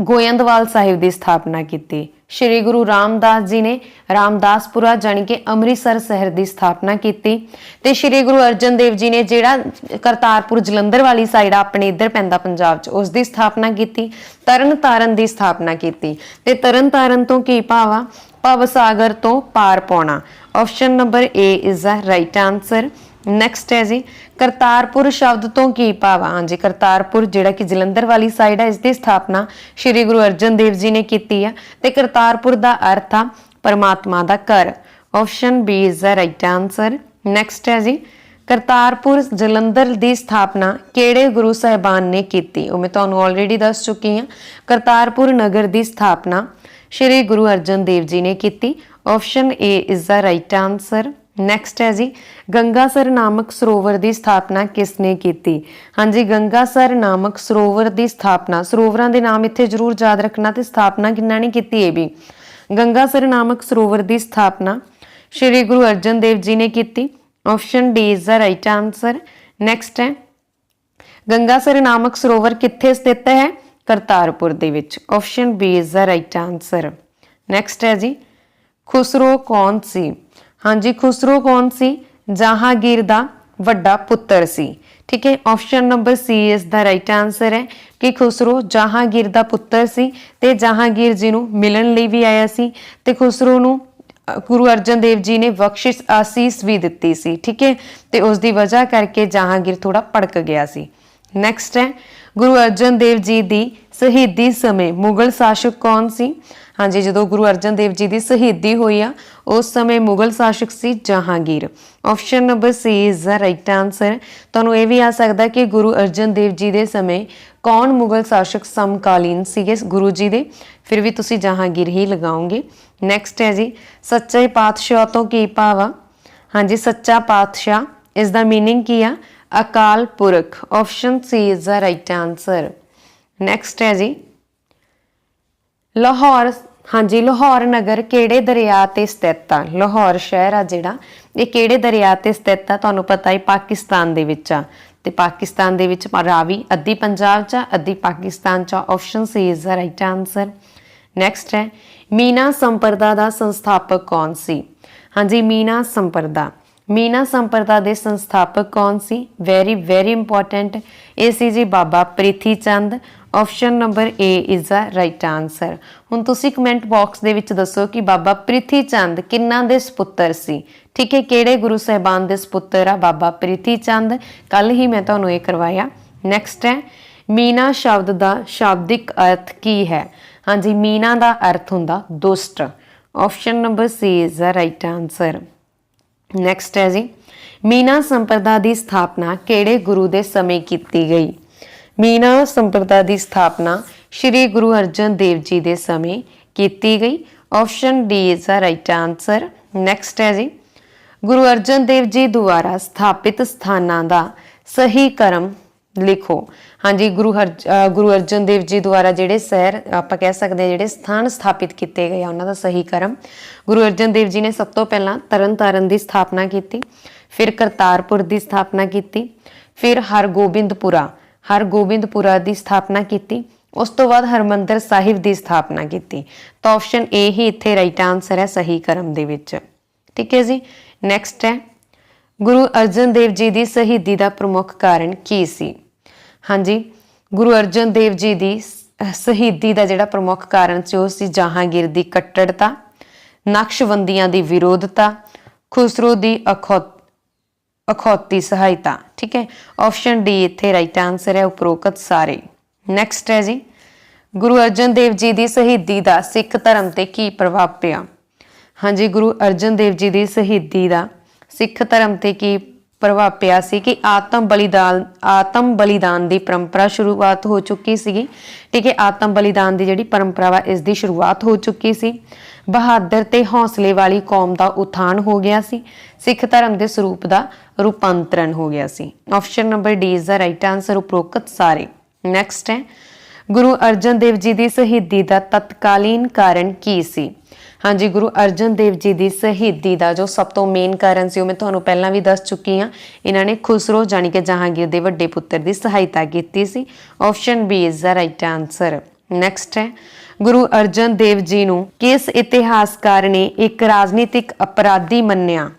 ਗੋਇੰਦਵਾਲ ਸਾਹਿਬ ਦੀ ਸਥਾਪਨਾ ਕੀਤੀ। ਸ਼੍ਰੀ ਗੁਰੂ ਰਾਮਦਾਸ ਜੀ ਨੇ ਰਾਮਦਾਸਪੁਰਾ ਜਾਣੀ ਕਿ ਅੰਮ੍ਰਿਤਸਰ ਸ਼ਹਿਰ ਦੀ ਸਥਾਪਨਾ ਕੀਤੀ ਤੇ ਸ਼੍ਰੀ ਗੁਰੂ ਅਰਜਨ ਦੇਵ ਜੀ ਨੇ ਜਿਹੜਾ ਕਰਤਾਰਪੁਰ ਜਲੰਧਰ ਵਾਲੀ ਸਾਈਡ ਆਪਣੇ ਇੱਧਰ ਪੈਂਦਾ ਪੰਜਾਬ 'ਚ, ਉਸ ਦੀ ਸਥਾਪਨਾ ਕੀਤੀ, ਤਰਨ ਤਾਰਨ ਦੀ ਸਥਾਪਨਾ ਕੀਤੀ ਤੇ ਤਰਨ ਤਾਰਨ ਤੋਂ ਕੀ ਭਾਵ ਭਵ ਸਾਗਰ ਤੋਂ ਪਾਰ ਪਾਉਣਾ। Option number A is the right answer next ਹੈ ਜੀ, ਕਰਤਾਰਪੁਰ ਸ਼ਬਦ ਤੋਂ ਕੀ ਭਾਵ ਆ? ਹਾਂਜੀ, ਕਰਤਾਰਪੁਰ ਜਿਹੜਾ ਕਿ ਜਲੰਧਰ ਵਾਲੀ ਸਾਈਡ ਹੈ ਇਸ ਦੀ ਸਥਾਪਨਾ ਸ਼੍ਰੀ ਗੁਰੂ ਅਰਜਨ ਦੇਵ ਜੀ ਨੇ ਕੀਤੀ ਆ ਤੇ ਕਰਤਾਰਪੁਰ ਦਾ ਅਰਥ ਆ ਪਰਮਾਤਮਾ ਦਾ ਘਰ। Option B is the right answer next ਹੈ ਜੀ, ਕਰਤਾਰਪੁਰ ਜਲੰਧਰ ਦੀ ਸਥਾਪਨਾ ਕਿਹੜੇ ਗੁਰੂ ਸਾਹਿਬਾਨ ਨੇ ਕੀਤੀ? ਉਹ ਮੈਂ ਤੁਹਾਨੂੰ ਆਲਰੇਡੀ ਦੱਸ ਚੁੱਕੀ ਹਾਂ ਕਰਤਾਰਪੁਰ ਨਗਰ ਦੀ ਸਥਾਪਨਾ ਸ਼੍ਰੀ ਗੁਰੂ ਅਰਜਨ ਦੇਵ ਜੀ ਨੇ ਕੀਤੀ। Option A is the right answer next ਹੈ ਜੀ ਗੰਗਾਸਰ ਨਾਮਕ ਸਰੋਵਰ ਦੀ ਸਥਾਪਨਾ ਕਿਸ ਨੇ ਕੀਤੀ? ਹਾਂਜੀ ਗੰਗਾਸਰ ਨਾਮਕ ਸਰੋਵਰ ਦੀ ਸਥਾਪਨਾ, ਸਰੋਵਰਾਂ ਦੇ ਨਾਮ ਇੱਥੇ ਜ਼ਰੂਰ ਯਾਦ ਰੱਖਣਾ ਤੇ ਸਥਾਪਨਾ ਕਿੰਨਾ ਨੇ ਕੀਤੀ ਇਹ ਵੀ। ਗੰਗਾਸਰ ਨਾਮਕ ਸਰੋਵਰ ਦੀ ਸਥਾਪਨਾ ਸ਼੍ਰੀ ਗੁਰੂ ਅਰਜਨ ਦੇਵ ਜੀ ਨੇ ਕੀਤੀ। Option D is the right answer next ਹੈ ਗੰਗਾਸਰ ਨਾਮਕ ਸਰੋਵਰ ਕਿੱਥੇ ਸਥਿਤ ਹੈ? ਕਰਤਾਰਪੁਰ ਦੇ ਵਿੱਚ। Option B is the right answer next ਹੈ ਜੀ, ਖੁਸਰੋ ਕੌਣ ਸੀ? ਹਾਂਜੀ ਖੁਸਰੋ ਕੌਣ ਸੀ? ਜਹਾਂਗੀਰ ਦਾ ਵੱਡਾ ਪੁੱਤਰ ਸੀ। ਠੀਕ ਹੈ ਆਪਸ਼ਨ ਨੰਬਰ ਸੀ ਇਸ ਦਾ ਰਾਈਟ ਆਨਸਰ ਹੈ ਕਿ ਖੁਸਰੋ ਜਹਾਂਗੀਰ ਦਾ ਪੁੱਤਰ ਸੀ ਤੇ ਜਹਾਂਗੀਰ ਜੀ ਨੂੰ ਮਿਲਣ ਲਈ ਵੀ ਆਇਆ ਸੀ ਤੇ ਖੁਸਰੋ ਨੂੰ ਗੁਰੂ ਅਰਜਨ ਦੇਵ ਜੀ ਨੇ ਬਖਸ਼ਿਸ਼ ਆਸੀਸ ਵੀ ਦਿੱਤੀ ਸੀ। ਠੀਕ ਹੈ, ਤੇ ਉਸ ਦੀ ਵਜ੍ਹਾ ਕਰਕੇ ਜਹਾਂਗੀਰ ਥੋੜਾ ਭੜਕ ਗਿਆ ਸੀ। ਨੈਕਸਟ ਹੈ, ਗੁਰੂ ਅਰਜਨ ਦੇਵ ਜੀ ਦੀ ਸ਼ਹੀਦੀ ਸਮੇਂ ਮੁਗਲ ਸ਼ਾਸਕ ਕੌਣ ਸੀ? ਹਾਂਜੀ ਜਦੋਂ ਗੁਰੂ ਅਰਜਨ ਦੇਵ ਜੀ ਦੀ ਸ਼ਹੀਦੀ ਹੋਈ ਆ ਉਸ ਸਮੇਂ ਮੁਗਲ ਸ਼ਾਸਕ ਸੀ Jahangir option number C is the right answer ਤੁਹਾਨੂੰ ਇਹ ਵੀ ਆ ਸਕਦਾ ਕਿ ਗੁਰੂ ਅਰਜਨ ਦੇਵ ਜੀ ਦੇ ਸਮੇਂ ਕੌਣ ਮੁਗਲ ਸ਼ਾਸਕ ਸਮਕਾਲੀਨ ਸੀਗੇ ਗੁਰੂ ਜੀ ਦੇ ਫਿਰ ਵੀ ਤੁਸੀਂ ਜਹਾਂਗੀਰ ਹੀ ਲਗਾਓਗੇ ਨੈਕਸਟ ਹੈ ਜੀ ਸੱਚੇ ਪਾਤਸ਼ਾਹ ਤੋਂ ਕੀ ਭਾਵ ਆ ਹਾਂਜੀ ਸੱਚਾ ਪਾਤਸ਼ਾਹ ਇਸ ਦਾ मीनिंग ਕੀ ਆ Akal Purakh option C is the right answer next ਹੈ ਜੀ ਲਾਹੌਰ ਹਾਂਜੀ ਲਾਹੌਰ ਨਗਰ ਕਿਹੜੇ ਦਰਿਆ ਤੇ ਸਥਿਤ ਆ? ਲਾਹੌਰ ਸ਼ਹਿਰ ਆ ਜਿਹੜਾ। ਇਹ ਕਿਹੜੇ ਦਰਿਆ ਤੇ ਸਥਿਤ ਆ? ਤੁਹਾਨੂੰ ਪਤਾ ਹੀ ਪਾਕਿਸਤਾਨ ਦੇ ਵਿੱਚ ਆ। ਤੇ ਪਾਕਿਸਤਾਨ ਦੇ ਵਿੱਚ ਰਾਵੀ ਅੱਧੀ ਪੰਜਾਬ ਚ ਆ, ਅੱਧੀ ਪਾਕਿਸਤਾਨ ਚ option C is the right answer next ਹੈ ਮੀਨਾ ਸੰਪਰਦਾ ਦਾ ਸੰਸਥਾਪਕ ਕੌਣ ਸੀ? ਹਾਂਜੀ ਮੀਨਾ ਸੰਪਰਦਾ। ਮੀਨਾ ਸੰਪਰਦਾ ਦੇ ਸੰਸਥਾਪਕ ਕੌਣ ਸੀ? ਵੈਰੀ ਵੈਰੀ ਇੰਪੋਰਟੈਂਟ ਇਹ ਸੀ ਜੀ Baba Prithi Chand. Option number A is the right answer ਹੁਣ ਤੁਸੀਂ ਕਮੈਂਟ ਬਾਕਸ ਦੇ ਵਿੱਚ ਦੱਸੋ ਕਿ ਬਾਬਾ ਪ੍ਰਿਥੀ ਚੰਦ ਕਿੰਨਾਂ ਦੇ ਸੁਪੁੱਤਰ ਸੀ? ਠੀਕ ਹੈ, ਕਿਹੜੇ ਗੁਰੂ ਸਾਹਿਬਾਨ ਦੇ ਸੁਪੁੱਤਰ ਆ ਬਾਬਾ ਪ੍ਰਿਥੀ ਚੰਦ ਕੱਲ ਹੀ ਮੈਂ ਤੁਹਾਨੂੰ ਇਹ ਕਰਵਾਇਆ। ਨੈਕਸਟ ਹੈ, ਮੀਨਾ ਸ਼ਬਦ ਦਾ ਸ਼ਾਬਦਿਕ ਅਰਥ ਕੀ ਹੈ? ਹਾਂਜੀ, ਮੀਨਾ ਦਾ ਅਰਥ ਹੁੰਦਾ ਦੁਸ਼ਟ। Option number C is the right answer next ਹੈ ਜੀ, ਮੀਨਾ ਸੰਪਰਦਾ ਦੀ ਸਥਾਪਨਾ ਕਿਹੜੇ ਗੁਰੂ ਦੇ ਸਮੇਂ ਕੀਤੀ ਗਈ? ਮੀਨਾ ਸੰਪਰਦਾ ਦੀ ਸਥਾਪਨਾ ਸ੍ਰੀ ਗੁਰੂ ਅਰਜਨ ਦੇਵ ਜੀ ਦੇ ਸਮੇਂ ਕੀਤੀ ਗਈ। Option D is the right answer next ਹੈ ਜੀ। ਗੁਰੂ ਅਰਜਨ ਦੇਵ ਜੀ ਦੁਆਰਾ ਸਥਾਪਿਤ ਸਥਾਨਾਂ ਦਾ ਸਹੀ ਕਰਮ ਲਿਖੋ। ਹਾਂਜੀ, ਗੁਰੂ ਹਰ ਗੁਰੂ ਅਰਜਨ ਦੇਵ ਜੀ ਦੁਆਰਾ ਜਿਹੜੇ ਸ਼ਹਿਰ, ਆਪਾਂ ਕਹਿ ਸਕਦੇ ਹਾਂ ਜਿਹੜੇ ਸਥਾਨ ਸਥਾਪਿਤ ਕੀਤੇ ਗਏ ਆ, ਉਹਨਾਂ ਦਾ ਸਹੀ ਕਰਮ। ਗੁਰੂ ਅਰਜਨ ਦੇਵ ਜੀ ਨੇ ਸਭ ਤੋਂ ਪਹਿਲਾਂ ਤਰਨਤਾਰਨ ਦੀ ਸਥਾਪਨਾ ਕੀਤੀ, ਫਿਰ ਕਰਤਾਰਪੁਰ ਦੀ ਸਥਾਪਨਾ ਕੀਤੀ, ਫਿਰ ਹਰਗੋਬਿੰਦਪੁਰਾ। ਹਰਗੋਬਿੰਦਪੁਰਾ ਦੀ ਸਥਾਪਨਾ ਕੀਤੀ, ਉਸ ਤੋਂ ਬਾਅਦ ਹਰਮੰਦਰ ਸਾਹਿਬ ਦੀ ਸਥਾਪਨਾ ਕੀਤੀ। ਤਾਂ ਆਪਸ਼ਨ ਏ ਹੀ ਇੱਥੇ ਰਾਈਟ ਆਨਸਰ ਹੈ ਸਹੀ ਕਰਮ ਦੇ ਵਿੱਚ। ਠੀਕ ਹੈ ਜੀ? ਨੈਕਸਟ ਹੈ, ਗੁਰੂ ਅਰਜਨ ਦੇਵ ਜੀ ਦੀ ਸ਼ਹੀਦੀ ਦਾ ਪ੍ਰਮੁੱਖ ਕਾਰਨ ਕੀ ਸੀ? ਹਾਂਜੀ, ਗੁਰੂ ਅਰਜਨ ਦੇਵ ਜੀ ਦੀ ਸ਼ਹੀਦੀ ਦਾ ਜਿਹੜਾ ਪ੍ਰਮੁੱਖ ਕਾਰਨ ਸੀ, ਉਹ ਸੀ ਜਹਾਂਗੀਰ ਦੀ ਕੱਟੜਤਾ, ਨਕਸ਼ਬੰਦੀਆਂ ਦੀ ਵਿਰੋਧਤਾ, ਖੁਸਰੋ ਦੀ ਅਖੌ ਅਖੌਤੀ ਸਹਾਇਤਾ, ਠੀਕ ਹੈ? ਆਪਸ਼ਨ ਡੀ ਇੱਥੇ ਰਾਈਟ ਆਨਸਰ ਹੈ, ਉਪਰੋਕਤ ਸਾਰੇ। ਨੈਕਸਟ ਹੈ ਜੀ। ਗੁਰੂ ਅਰਜਨ ਦੇਵ ਜੀ ਦੀ ਸ਼ਹੀਦੀ ਦਾ ਸਿੱਖ ਧਰਮ ਤੇ ਕੀ ਪ੍ਰਭਾਵ ਪਿਆ? ਹਾਂਜੀ, ਗੁਰੂ ਅਰਜਨ ਦੇਵ ਜੀ ਦੀ ਸ਼ਹੀਦੀ ਦਾ ਸਿੱਖ ਧਰਮ ਤੇ ਕੀ ਪ੍ਰਭਾਵ ਪਿਆ ਸੀ ਕਿ ਆਤਮ ਬਲੀਦਾਨ ਆਤਮ ਬਲੀਦਾਨ ਦੀ ਪਰੰਪਰਾ ਸ਼ੁਰੂਆਤ ਹੋ ਚੁੱਕੀ ਸੀਗੀ। ਠੀਕ ਹੈ, ਆਤਮ ਬਲੀਦਾਨ ਦੀ ਜਿਹੜੀ ਪਰੰਪਰਾ ਵਾ, ਇਸ ਦੀ ਸ਼ੁਰੂਆਤ ਹੋ ਚੁੱਕੀ ਸੀ। ਬਹਾਦਰ ਤੇ ਹੌਸਲੇ ਵਾਲੀ ਕੌਮ ਦਾ ਉਥਾਨ ਹੋ ਗਿਆ ਸੀ। ਸਿੱਖ ਧਰਮ ਦੇ ਸਰੂਪ ਦਾ ਰੂਪਾਂਤਰਨ ਹੋ ਗਿਆ ਸੀ। Option number D is the right answer ਉਪਰੋਕਤ ਸਾਰੇ। ਨੈਕਸਟ ਹੈ, ਗੁਰੂ ਅਰਜਨ ਦੇਵ ਜੀ ਦੀ ਸ਼ਹੀਦੀ ਦਾ ਤਤਕਾਲੀਨ ਕਾਰਨ ਕੀ ਸੀ? ਹਾਂਜੀ, ਗੁਰੂ ਅਰਜਨ ਦੇਵ ਜੀ ਦੀ ਸ਼ਹੀਦੀ ਦਾ ਜੋ ਸਭ ਤੋਂ ਮੇਨ ਕਾਰਨ ਸੀ, ਉਹ ਮੈਂ ਤੁਹਾਨੂੰ ਪਹਿਲਾਂ ਵੀ ਦੱਸ ਚੁੱਕੀ ਹਾਂ। ਇਹਨਾਂ ਨੇ ਖੁਸਰੋ ਜਾਨੀ ਕਿ ਜਹਾਂਗੀਰ ਦੇ ਵੱਡੇ ਪੁੱਤਰ ਦੀ ਸਹਾਇਤਾ ਕੀਤੀ ਸੀ। Option B is the right answer next ਹੈ ਗੁਰੂ ਅਰਜਨ ਦੇਵ ਜੀ ਨੂੰ ਕਿਸ ਇਤਿਹਾਸਕਾਰ ਨੇ ਇੱਕ ਰਾਜਨੀਤਿਕ ਅਪਰਾਧੀ ਮੰਨਿਆ?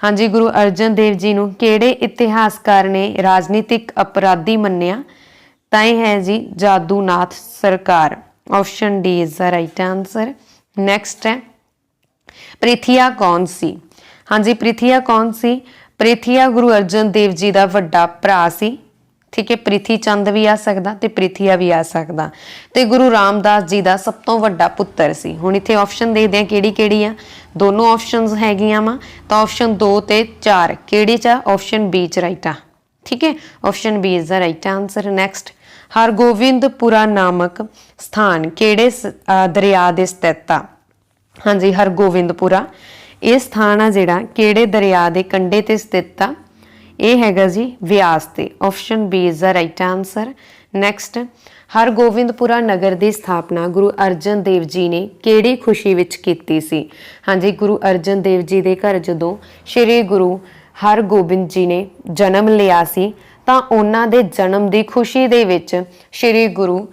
ਹਾਂਜੀ, ਗੁਰੂ ਅਰਜਨ ਦੇਵ ਜੀ ਨੂੰ ਕਿਹੜੇ ਇਤਿਹਾਸਕਾਰ ਨੇ ਰਾਜਨੀਤਿਕ ਅਪਰਾਧੀ ਮੰਨਿਆ? ਤਾਂ ਇਹ ਹੈ ਜੀ Jadunath Sarkar. Option D is the right answer next ਹੈ, ਪ੍ਰਿਥੀਆ ਕੌਣ ਸੀ? ਹਾਂਜੀ, ਪ੍ਰਿਥੀਆ ਕੌਣ ਸੀ? ਪ੍ਰਿਥੀਆ ਗੁਰੂ ਅਰਜਨ ਦੇਵ ਜੀ ਦਾ ਵੱਡਾ ਭਰਾ ਸੀ। ਠੀਕ ਹੈ ਪ੍ਰਿਥੀ ਚੰਦ ਵੀ ਆ ਸਕਦਾ ਤੇ ਪ੍ਰਿਥੀਆ ਵੀ ਆ ਸਕਦਾ। ਤੇ ਗੁਰੂ ਰਾਮਦਾਸ ਜੀ ਦਾ ਸਭ ਤੋਂ ਵੱਡਾ ਪੁੱਤਰ ਸੀ। ਹੁਣ ਇੱਥੇ ਆਪਸ਼ਨ ਦੇਖਦੇ ਆ ਕਿਹੜੀ ਕਿਹੜੀ ਆ। ਦੋਨੋਂ ਆਪਸ਼ਨਸ ਹੈਗੀਆਂ ਵਾ। ਤਾਂ ਆਪਸ਼ਨ 2 ਤੇ 4 ਕਿਹੜੇ ਚ ਆ? ਆਪਸ਼ਨ ਬੀ ਚ ਰਾਈਟ ਆ। ਠੀਕ ਹੈ option B is the right answer next Hargobindpura ਨਾਮਕ ਸਥਾਨ ਕਿਹੜੇ ਸ- ਦਰਿਆ ਦੇ ਸਥਿਤ ਆ? ਹਾਂਜੀ, ਹਰਗੋਬਿੰਦਪੁਰਾ। ਇਹ ਸਥਾਨ ਆ ਜਿਹੜਾ ਕਿਹੜੇ ਦਰਿਆ ਦੇ ਕੰਢੇ ਤੇ ਸਥਿਤ ਆ? ਇਹ ਹੈਗਾ ਜੀ ਵਿਆਸ ਤੇ। Option B is the right answer next Hargobindpura ਨਗਰ ਦੀ ਸਥਾਪਨਾ ਗੁਰੂ ਅਰਜਨ ਦੇਵ ਜੀ ਨੇ ਕਿਹੜੀ ਖੁਸ਼ੀ ਵਿੱਚ ਕੀਤੀ ਸੀ? ਹਾਂਜੀ, ਗੁਰੂ ਅਰਜਨ ਦੇਵ ਜੀ ਦੇ ਘਰ ਜਦੋਂ ਸ੍ਰੀ ਗੁਰੂ ਹਰਗੋਬਿੰਦ ਜੀ ਨੇ ਜਨਮ ਲਿਆ ਸੀ, ਤਾਂ ਉਹਨਾਂ ਦੇ ਜਨਮ ਦੀ ਖੁਸ਼ੀ ਦੇ ਵਿੱਚ ਸ੍ਰੀ ਗੁਰੂ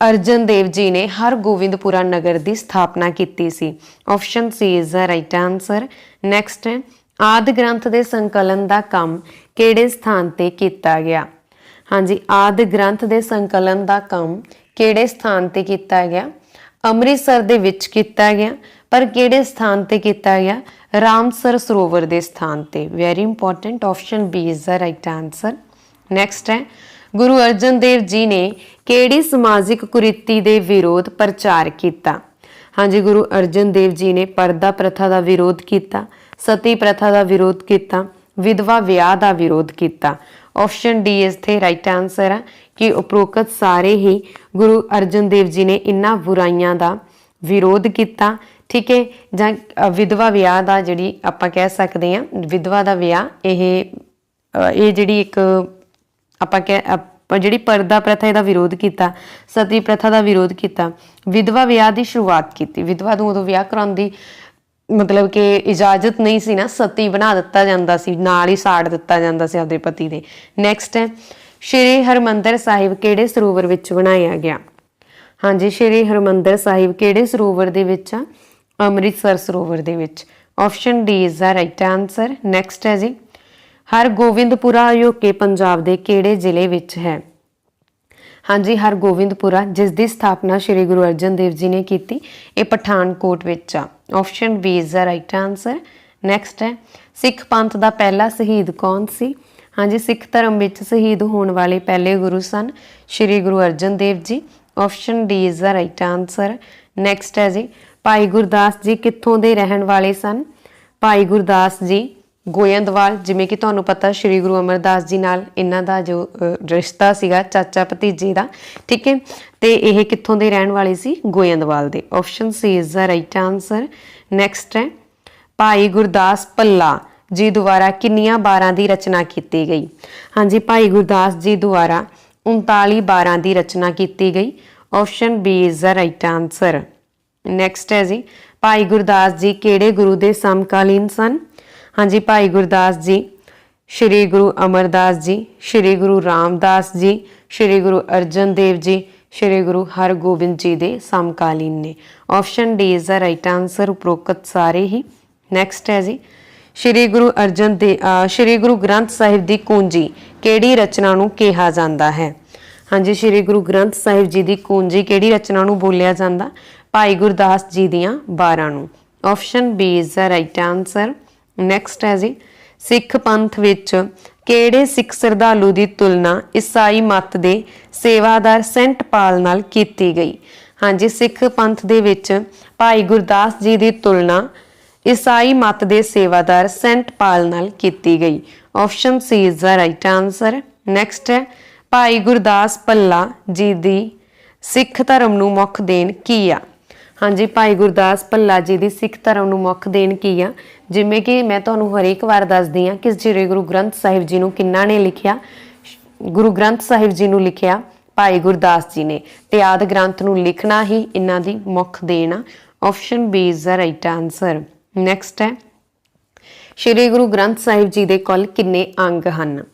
ਅਰਜਨ ਦੇਵ ਜੀ ਨੇ ਹਰਗੋਬਿੰਦਪੁਰਾ ਨਗਰ ਦੀ ਸਥਾਪਨਾ ਕੀਤੀ ਸੀ। Option C is the right answer next Aad Granth ਦੇ ਸੰਕਲਨ ਦਾ ਕੰਮ ਕਿਹੜੇ ਸਥਾਨ ਤੇ ਕੀਤਾ ਗਿਆ? ਹਾਂਜੀ, ਆਦ ਗ੍ਰੰਥ ਦੇ ਸੰਕਲਨ ਦਾ ਕੰਮ ਕਿਹੜੇ ਸਥਾਨ ਤੇ ਕੀਤਾ ਗਿਆ? ਅੰਮ੍ਰਿਤਸਰ ਦੇ ਵਿੱਚ ਕੀਤਾ ਗਿਆ, ਪਰ ਕਿਹੜੇ ਸਥਾਨ ਤੇ ਕੀਤਾ ਗਿਆ? ਰਾਮਸਰ ਸਰੋਵਰ ਦੇ ਸਥਾਨ ਤੇ। Very important option B is the right answer next ਹੈ, ਗੁਰੂ ਅਰਜਨ ਦੇਵ ਜੀ ਨੇ ਕਿਹੜੀ ਸਮਾਜਿਕ ਕੁਰੀਤੀ ਦੇ ਵਿਰੋਧ ਪ੍ਰਚਾਰ ਕੀਤਾ? ਹਾਂਜੀ, ਗੁਰੂ ਅਰਜਨ ਦੇਵ ਜੀ ਨੇ ਪਰਦਾ ਪ੍ਰਥਾ ਦਾ ਵਿਰੋਧ ਕੀਤਾ। ਸਤੀ ਪ੍ਰਥਾ ਦਾ ਵਿਰੋਧ ਕੀਤਾ, ਵਿਧਵਾ ਵਿਆਹ ਦਾ ਵਿਰੋਧ ਕੀਤਾ। ਆਪਸ਼ਨ ਡੀ ਇਸ ਤੇ ਰਾਈਟ ਆਨਸਰ ਹੈ ਕਿ ਉਪਰੋਕਤ ਸਾਰੇ ਹੀ ਗੁਰੂ ਅਰਜਨ ਦੇਵ ਜੀ ਨੇ ਇਨ੍ਹਾਂ ਬੁਰਾਈਆਂ ਦਾ ਵਿਰੋਧ ਕੀਤਾ। ਠੀਕ ਹੈ, ਜਾਂ ਵਿਧਵਾ ਵਿਆਹ ਦਾ ਜਿਹੜੀ ਆਪਾਂ ਕਹਿ ਸਕਦੇ ਹਾਂ, ਵਿਧਵਾ ਦਾ ਵਿਆਹ, ਇਹ ਇਹ ਜਿਹੜੀ ਇੱਕ ਆਪਾਂ ਕਹਿ, ਆਪਾਂ ਜਿਹੜੀ ਪਰਦਾ ਪ੍ਰਥਾ ਇਹਦਾ ਵਿਰੋਧ ਕੀਤਾ, ਸਤੀ ਪ੍ਰਥਾ ਦਾ ਵਿਰੋਧ ਕੀਤਾ। ਵਿਧਵਾ ਵਿਆਹ ਦੀ ਸ਼ੁਰੂਆਤ ਕੀਤੀ। ਵਿਧਵਾ ਨੂੰ ਉਦੋਂ ਵਿਆਹ ਕਰਾਉਣ ਦੀ ਮਤਲਬ ਕਿ ਇਜਾਜ਼ਤ ਨਹੀਂ ਸੀ ਨਾ, ਸਤੀ ਬਣਾ ਦਿੱਤਾ ਜਾਂਦਾ ਸੀ, ਨਾਲ ਹੀ ਸਾੜ ਦਿੱਤਾ ਜਾਂਦਾ ਸੀ ਆਪਦੇ ਪਤੀ ਦੇ। ਨੈਕਸਟ ਹੈ, ਸ਼੍ਰੀ ਹਰਮੰਦਰ ਸਾਹਿਬ ਕਿਹੜੇ ਸਰੋਵਰ ਵਿੱਚ ਬਣਾਇਆ ਗਿਆ? ਹਾਂਜੀ, ਸ਼੍ਰੀ ਹਰਮੰਦਰ ਸਾਹਿਬ ਕਿਹੜੇ ਸਰੋਵਰ ਦੇ ਵਿੱਚ ਆ? ਅੰਮ੍ਰਿਤਸਰ ਸਰੋਵਰ ਦੇ ਵਿੱਚ। Option D is the right answer next ਹੈ ਜੀ, ਹਰਗੋਬਿੰਦਪੁਰਾ ਅਯੋਕੇ ਪੰਜਾਬ ਦੇ ਕਿਹੜੇ ਜ਼ਿਲ੍ਹੇ ਵਿੱਚ ਹੈ? ਹਾਂਜੀ, ਹਰਗੋਬਿੰਦਪੁਰਾ, ਜਿਸ ਦੀ ਸਥਾਪਨਾ ਸ੍ਰੀ ਗੁਰੂ ਅਰਜਨ ਦੇਵ ਜੀ ਨੇ ਕੀਤੀ, ਇਹ ਪਠਾਨਕੋਟ ਵਿੱਚ ਆ। Option B is the right answer next ਹੈ ਸਿੱਖ ਪੰਥ ਦਾ ਪਹਿਲਾ ਸ਼ਹੀਦ ਕੌਣ ਸੀ? ਹਾਂਜੀ ਸਿੱਖ ਧਰਮ ਵਿੱਚ ਸ਼ਹੀਦ ਹੋਣ ਵਾਲੇ ਪਹਿਲੇ ਗੁਰੂ ਸਨ ਸ੍ਰੀ Guru Arjan Dev ji. Option D is the right answer next ਹੈ ਜੀ, ਭਾਈ ਗੁਰਦਾਸ ਜੀ ਕਿੱਥੋਂ ਦੇ ਰਹਿਣ ਵਾਲੇ ਸਨ? ਭਾਈ ਗੁਰਦਾਸ ਜੀ ਗੋਇੰਦਵਾਲ ਜਿਵੇਂ ਕਿ ਤੁਹਾਨੂੰ ਪਤਾ ਸ੍ਰੀ ਗੁਰੂ ਅਮਰਦਾਸ ਜੀ ਨਾਲ ਇਹਨਾਂ ਦਾ ਜੋ ਰਿਸ਼ਤਾ ਸੀਗਾ, ਚਾਚਾ ਭਤੀਜੇ ਦਾ, ਠੀਕ ਹੈ? ਤੇ ਇਹ ਕਿੱਥੋਂ ਦੇ ਰਹਿਣ ਵਾਲੇ ਸੀ? ਗੋਇੰਦਵਾਲ ਦੇ option C is the right answer next ਹੈ, ਭਾਈ ਗੁਰਦਾਸ ਪੱਲਾ ਜੀ ਦੁਆਰਾ ਕਿੰਨੀਆਂ ਬਾਰਾਂ ਦੀ ਰਚਨਾ ਕੀਤੀ ਗਈ? ਹਾਂਜੀ, ਭਾਈ ਗੁਰਦਾਸ ਜੀ ਦੁਆਰਾ 39 ਬਾਰਾਂ ਦੀ ਰਚਨਾ ਕੀਤੀ ਗਈ। Option B is the right answer next ਹੈ ਜੀ, ਭਾਈ ਗੁਰਦਾਸ ਜੀ ਕਿਹੜੇ ਗੁਰੂ ਦੇ ਸਮਕਾਲੀਨ ਸਨ? ਹਾਂਜੀ, ਭਾਈ ਗੁਰਦਾਸ ਜੀ, ਸ਼੍ਰੀ ਗੁਰੂ ਅਮਰਦਾਸ ਜੀ, ਸ਼੍ਰੀ ਗੁਰੂ ਰਾਮਦਾਸ ਜੀ, ਸ਼੍ਰੀ ਗੁਰੂ ਅਰਜਨ ਦੇਵ ਜੀ, ਸ਼੍ਰੀ ਗੁਰੂ ਹਰਗੋਬਿੰਦ ਜੀ ਦੇ ਸਮਕਾਲੀਨ ਨੇ। Option D is the right answer ਉਪਰੋਕਤ ਸਾਰੇ ਹੀ। ਨੈਕਸਟ ਹੈ ਜੀ, ਸ਼੍ਰੀ ਗੁਰੂ ਅਰਜਨ ਦੇ ਸ਼੍ਰੀ ਗੁਰੂ ਗ੍ਰੰਥ ਸਾਹਿਬ ਦੀ ਕੁੰਜੀ ਕਿਹੜੀ ਰਚਨਾ ਨੂੰ ਕਿਹਾ ਜਾਂਦਾ ਹੈ? ਹਾਂਜੀ, ਸ਼੍ਰੀ ਗੁਰੂ ਗ੍ਰੰਥ ਸਾਹਿਬ ਜੀ ਦੀ ਕੁੰਜੀ ਕਿਹੜੀ ਰਚਨਾ ਨੂੰ ਬੋਲਿਆ ਜਾਂਦਾ? ਭਾਈ ਗੁਰਦਾਸ ਜੀ ਦੀਆਂ 12 ਨੂੰ। Option B is the right answer next ਹੈ ਜੀ। ਸਿੱਖ ਪੰਥ ਵਿੱਚ ਕਿਹੜੇ ਸਿੱਖ ਸ਼ਰਧਾਲੂ ਦੀ ਤੁਲਨਾ ਈਸਾਈ ਮਤ ਦੇ ਸੇਵਾਦਾਰ ਸੈਂਟ ਪਾਲ ਨਾਲ ਕੀਤੀ ਗਈ? ਹਾਂਜੀ, ਸਿੱਖ ਪੰਥ ਦੇ ਵਿੱਚ ਭਾਈ ਗੁਰਦਾਸ ਜੀ ਦੀ ਤੁਲਨਾ ਈਸਾਈ ਮਤ ਦੇ ਸੇਵਾਦਾਰ ਸੈਂਟ ਪਾਲ ਨਾਲ ਕੀਤੀ ਗਈ। Option C is the right answer next ਹੈ, ਭਾਈ ਗੁਰਦਾਸ ਪੱਲਾ ਜੀ ਦੀ ਸਿੱਖ ਧਰਮ ਨੂੰ ਮੁੱਖ ਦੇਣ ਕੀ ਆ? ਹਾਂਜੀ, ਭਾਈ ਗੁਰਦਾਸ ਭੱਲਾ ਜੀ ਦੀ ਸਿੱਖ ਧਰਮ ਨੂੰ ਮੁੱਖ ਦੇਣ ਕੀ ਆ? ਜਿਵੇਂ ਕਿ ਮੈਂ ਤੁਹਾਨੂੰ ਹਰੇਕ ਵਾਰ ਦੱਸਦੀ ਆ ਕਿ ਸ੍ਰੀ ਗੁਰੂ ਗ੍ਰੰਥ ਸਾਹਿਬ ਜੀ ਨੂੰ ਕਿੰਨਾ ਨੇ ਲਿਖਿਆ? ਗੁਰੂ ਗ੍ਰੰਥ ਸਾਹਿਬ ਜੀ ਨੂੰ ਲਿਖਿਆ ਭਾਈ ਗੁਰਦਾਸ ਜੀ ਨੇ। ਤੇ ਆਦ ਗ੍ਰੰਥ ਨੂੰ ਲਿਖਣਾ ਹੀ ਇਹਨਾਂ ਦੀ ਮੁੱਖ ਦੇਣ ਆ। Option B is the right answer next ਹੈ। ਸ਼੍ਰੀ ਗੁਰੂ ਗ੍ਰੰਥ ਸਾਹਿਬ ਜੀ ਦੇ ਕੁੱਲ ਕਿੰਨੇ ਅੰਗ ਹਨ?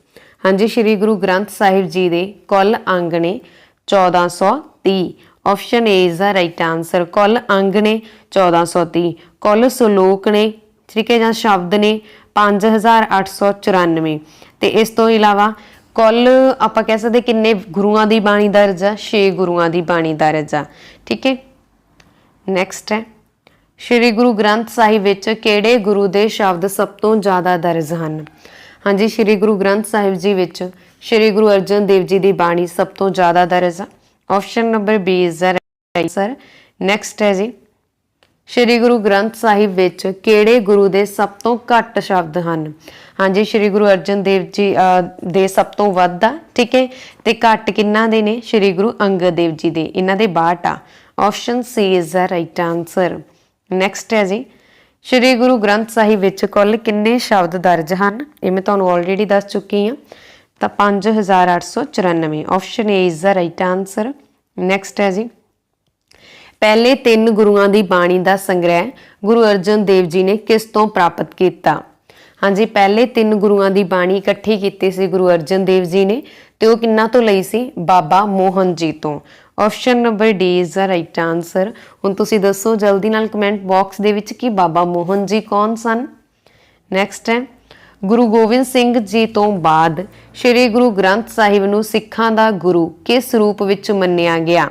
ਹਾਂਜੀ, ਸ਼੍ਰੀ ਗੁਰੂ ਗ੍ਰੰਥ ਸਾਹਿਬ ਜੀ ਦੇ ਕੁੱਲ ਅੰਗ ਨੇ 1430 option A is the right answer ਕੁੱਲ ਅੰਗ ਨੇ 1430 ਕੁੱਲ ਸ਼ਲੋਕ ਨੇ, ਠੀਕ ਹੈ, ਜਾਂ ਸ਼ਬਦ ਨੇ 5894 ਤੇ ਇਸ ਤੋਂ ਇਲਾਵਾ ਕੁੱਲ ਆਪਾਂ ਕਹਿ ਸਕਦੇ ਕਿੰਨੇ ਗੁਰੂਆਂ ਦੀ ਬਾਣੀ ਦਰਜ ਆ 6 ਗੁਰੂਆਂ ਦੀ ਬਾਣੀ ਦਰਜ ਆ ਠੀਕ ਹੈ? ਨੈਕਸਟ ਹੈ। ਸ਼੍ਰੀ ਗੁਰੂ ਗ੍ਰੰਥ ਸਾਹਿਬ ਵਿੱਚ ਕਿਹੜੇ ਗੁਰੂ ਦੇ ਸ਼ਬਦ ਸਭ ਤੋਂ ਜ਼ਿਆਦਾ ਦਰਜ ਹਨ? ਹਾਂਜੀ, ਸ਼੍ਰੀ ਗੁਰੂ ਗ੍ਰੰਥ ਸਾਹਿਬ ਜੀ ਵਿੱਚ ਸ਼੍ਰੀ ਗੁਰੂ ਅਰਜਨ ਦੇਵ ਜੀ ਦੀ ਬਾਣੀ ਸਭ ਤੋਂ ਜ਼ਿਆਦਾ ਦਰਜ ਆ। Option number B is the answer next ਹੈ ਜੀ, ਸ਼੍ਰੀ ਗੁਰੂ ਗ੍ਰੰਥ ਸਾਹਿਬ ਵਿੱਚ ਕਿਹੜੇ ਗੁਰੂ ਦੇ ਸਭ ਤੋਂ ਘੱਟ ਸ਼ਬਦ ਹਨ? ਹਾਂਜੀ, ਸ਼੍ਰੀ ਗੁਰੂ ਅਰਜਨ ਦੇਵ ਜੀ ਦੇ ਸਭ ਤੋਂ ਵੱਧ ਆ, ਠੀਕ ਹੈ? ਤੇ ਘੱਟ ਕਿੰਨਾ ਦੇ ਨੇ? ਸ਼੍ਰੀ ਗੁਰੂ ਅੰਗਦ ਦੇਵ ਜੀ ਦੇ, ਇਹਨਾਂ ਦੇ 62 ਆ। Option C is the right answer next ਹੈ ਜੀ, ਸ਼੍ਰੀ ਗੁਰੂ ਗ੍ਰੰਥ ਸਾਹਿਬ ਵਿੱਚ ਕੁੱਲ ਕਿੰਨੇ ਸ਼ਬਦ ਦਰਜ ਹਨ? ਇਹ ਮੈਂ ਤੁਹਾਨੂੰ ਆਲਰੇਡੀ ਦੱਸ ਚੁੱਕੀ ਹਾਂ। ਤਾਂ 5894 option A is the right answer next ਹੈ ਜੀ। ਪਹਿਲੇ ਤਿੰਨ ਗੁਰੂਆਂ ਦੀ ਬਾਣੀ ਦਾ ਸੰਗ੍ਰਹਿ ਗੁਰੂ ਅਰਜਨ ਦੇਵ ਜੀ ਨੇ ਕਿਸ ਤੋਂ ਪ੍ਰਾਪਤ ਕੀਤਾ? ਹਾਂਜੀ, ਪਹਿਲੇ ਤਿੰਨ ਗੁਰੂਆਂ ਦੀ ਬਾਣੀ ਇਕੱਠੀ ਕੀਤੀ ਸੀ ਗੁਰੂ ਅਰਜਨ ਦੇਵ ਜੀ ਨੇ ਤੇ ਉਹ ਕਿੰਨਾ ਤੋਂ ਲਈ ਸੀ? ਬਾਬਾ ਮੋਹਨ ਜੀ ਤੋਂ। Option number D is the right answer ਹੁਣ ਤੁਸੀਂ ਦੱਸੋ ਜਲਦੀ ਨਾਲ ਕਮੈਂਟ ਬਾਕਸ ਦੇ ਵਿੱਚ ਕਿ ਬਾਬਾ ਮੋਹਨ ਜੀ ਕੌਣ ਸਨ? ਨੈਕਸਟ ਹੈ। ਗੁਰੂ ਗੋਬਿੰਦ ਸਿੰਘ ਜੀ ਤੋਂ ਬਾਅਦ ਸ੍ਰੀ ਗੁਰੂ ਗ੍ਰੰਥ ਸਾਹਿਬ ਨੂੰ ਸਿੱਖਾਂ ਦਾ ਗੁਰੂ ਕਿਸ ਰੂਪ ਵਿੱਚ ਮੰਨਿਆ ਗਿਆ?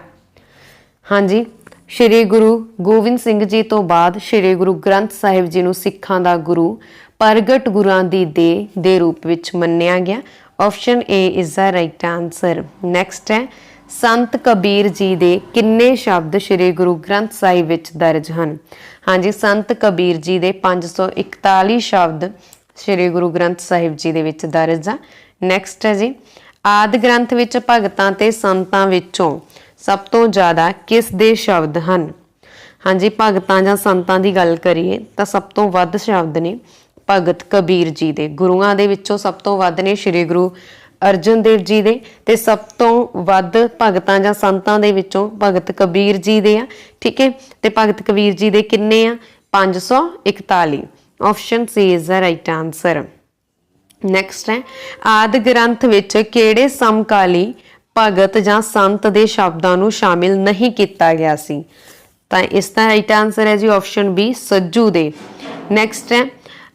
ਹਾਂਜੀ, ਸ਼੍ਰੀ ਗੁਰੂ ਗੋਬਿੰਦ ਸਿੰਘ ਜੀ ਤੋਂ ਬਾਅਦ ਸ਼੍ਰੀ ਗੁਰੂ ਗ੍ਰੰਥ ਸਾਹਿਬ ਜੀ ਨੂੰ ਸਿੱਖਾਂ ਦਾ ਗੁਰੂ ਪ੍ਰਗਟ ਗੁਰਾਂ ਦੀ ਦੇ ਦੇ ਰੂਪ ਵਿੱਚ ਮੰਨਿਆ ਗਿਆ। Option A is the right answer next ਹੈ, ਸੰਤ ਕਬੀਰ ਜੀ ਦੇ ਕਿੰਨੇ ਸ਼ਬਦ ਸ਼੍ਰੀ ਗੁਰੂ ਗ੍ਰੰਥ ਸਾਹਿਬ ਵਿੱਚ ਦਰਜ ਹਨ? ਹਾਂਜੀ, ਸੰਤ ਕਬੀਰ ਜੀ ਦੇ 541 ਸ਼ਬਦ ਸ਼੍ਰੀ ਗੁਰੂ ਗ੍ਰੰਥ ਸਾਹਿਬ ਜੀ ਦੇ ਵਿੱਚ ਦਰਜ ਆ। ਨੈਕਸਟ ਹੈ ਜੀ, ਆਦ ਗ੍ਰੰਥ ਵਿੱਚ ਭਗਤਾਂ ਤੇ ਸੰਤਾਂ ਵਿੱਚੋਂ ਸਭ ਤੋਂ ਜ਼ਿਆਦਾ ਕਿਸ ਦੇ ਸ਼ਬਦ ਹਨ? ਹਾਂਜੀ, ਭਗਤਾਂ ਜਾਂ ਸੰਤਾਂ ਦੀ ਗੱਲ ਕਰੀਏ ਤਾਂ ਸਭ ਤੋਂ ਵੱਧ ਸ਼ਬਦ ਨੇ ਭਗਤ ਕਬੀਰ ਜੀ ਦੇ। ਗੁਰੂਆਂ ਦੇ ਵਿੱਚੋਂ ਸਭ ਤੋਂ ਵੱਧ ਨੇ ਸ੍ਰੀ ਗੁਰੂ ਅਰਜਨ ਦੇਵ ਜੀ ਦੇ ਤੇ ਸਭ ਤੋਂ ਵੱਧ ਭਗਤਾਂ ਜਾਂ ਸੰਤਾਂ ਦੇ ਵਿੱਚੋਂ ਭਗਤ ਕਬੀਰ ਜੀ ਦੇ ਆ। ਠੀਕ ਹੈ, ਤੇ ਭਗਤ ਕਬੀਰ ਜੀ ਦੇ ਕਿੰਨੇ ਆ? 541 option C is the right answer next ਹੈ, ਆਦ ਗ੍ਰੰਥ ਵਿੱਚ ਕਿਹੜੇ ਸਮਕਾਲੀ ਭਗਤ ਜਾਂ ਸੰਤ ਦੇ ਸ਼ਬਦਾਂ ਨੂੰ ਸ਼ਾਮਿਲ ਨਹੀਂ ਕੀਤਾ ਗਿਆ ਸੀ? ਤਾਂ ਇਸ ਦਾ ਰਾਈਟ ਆਨਸਰ ਹੈ ਜੀ ਆਪਸ਼ਨ ਬੀ ਸੱਜੂ ਦੇ। ਨੈਕਸਟ ਹੈ,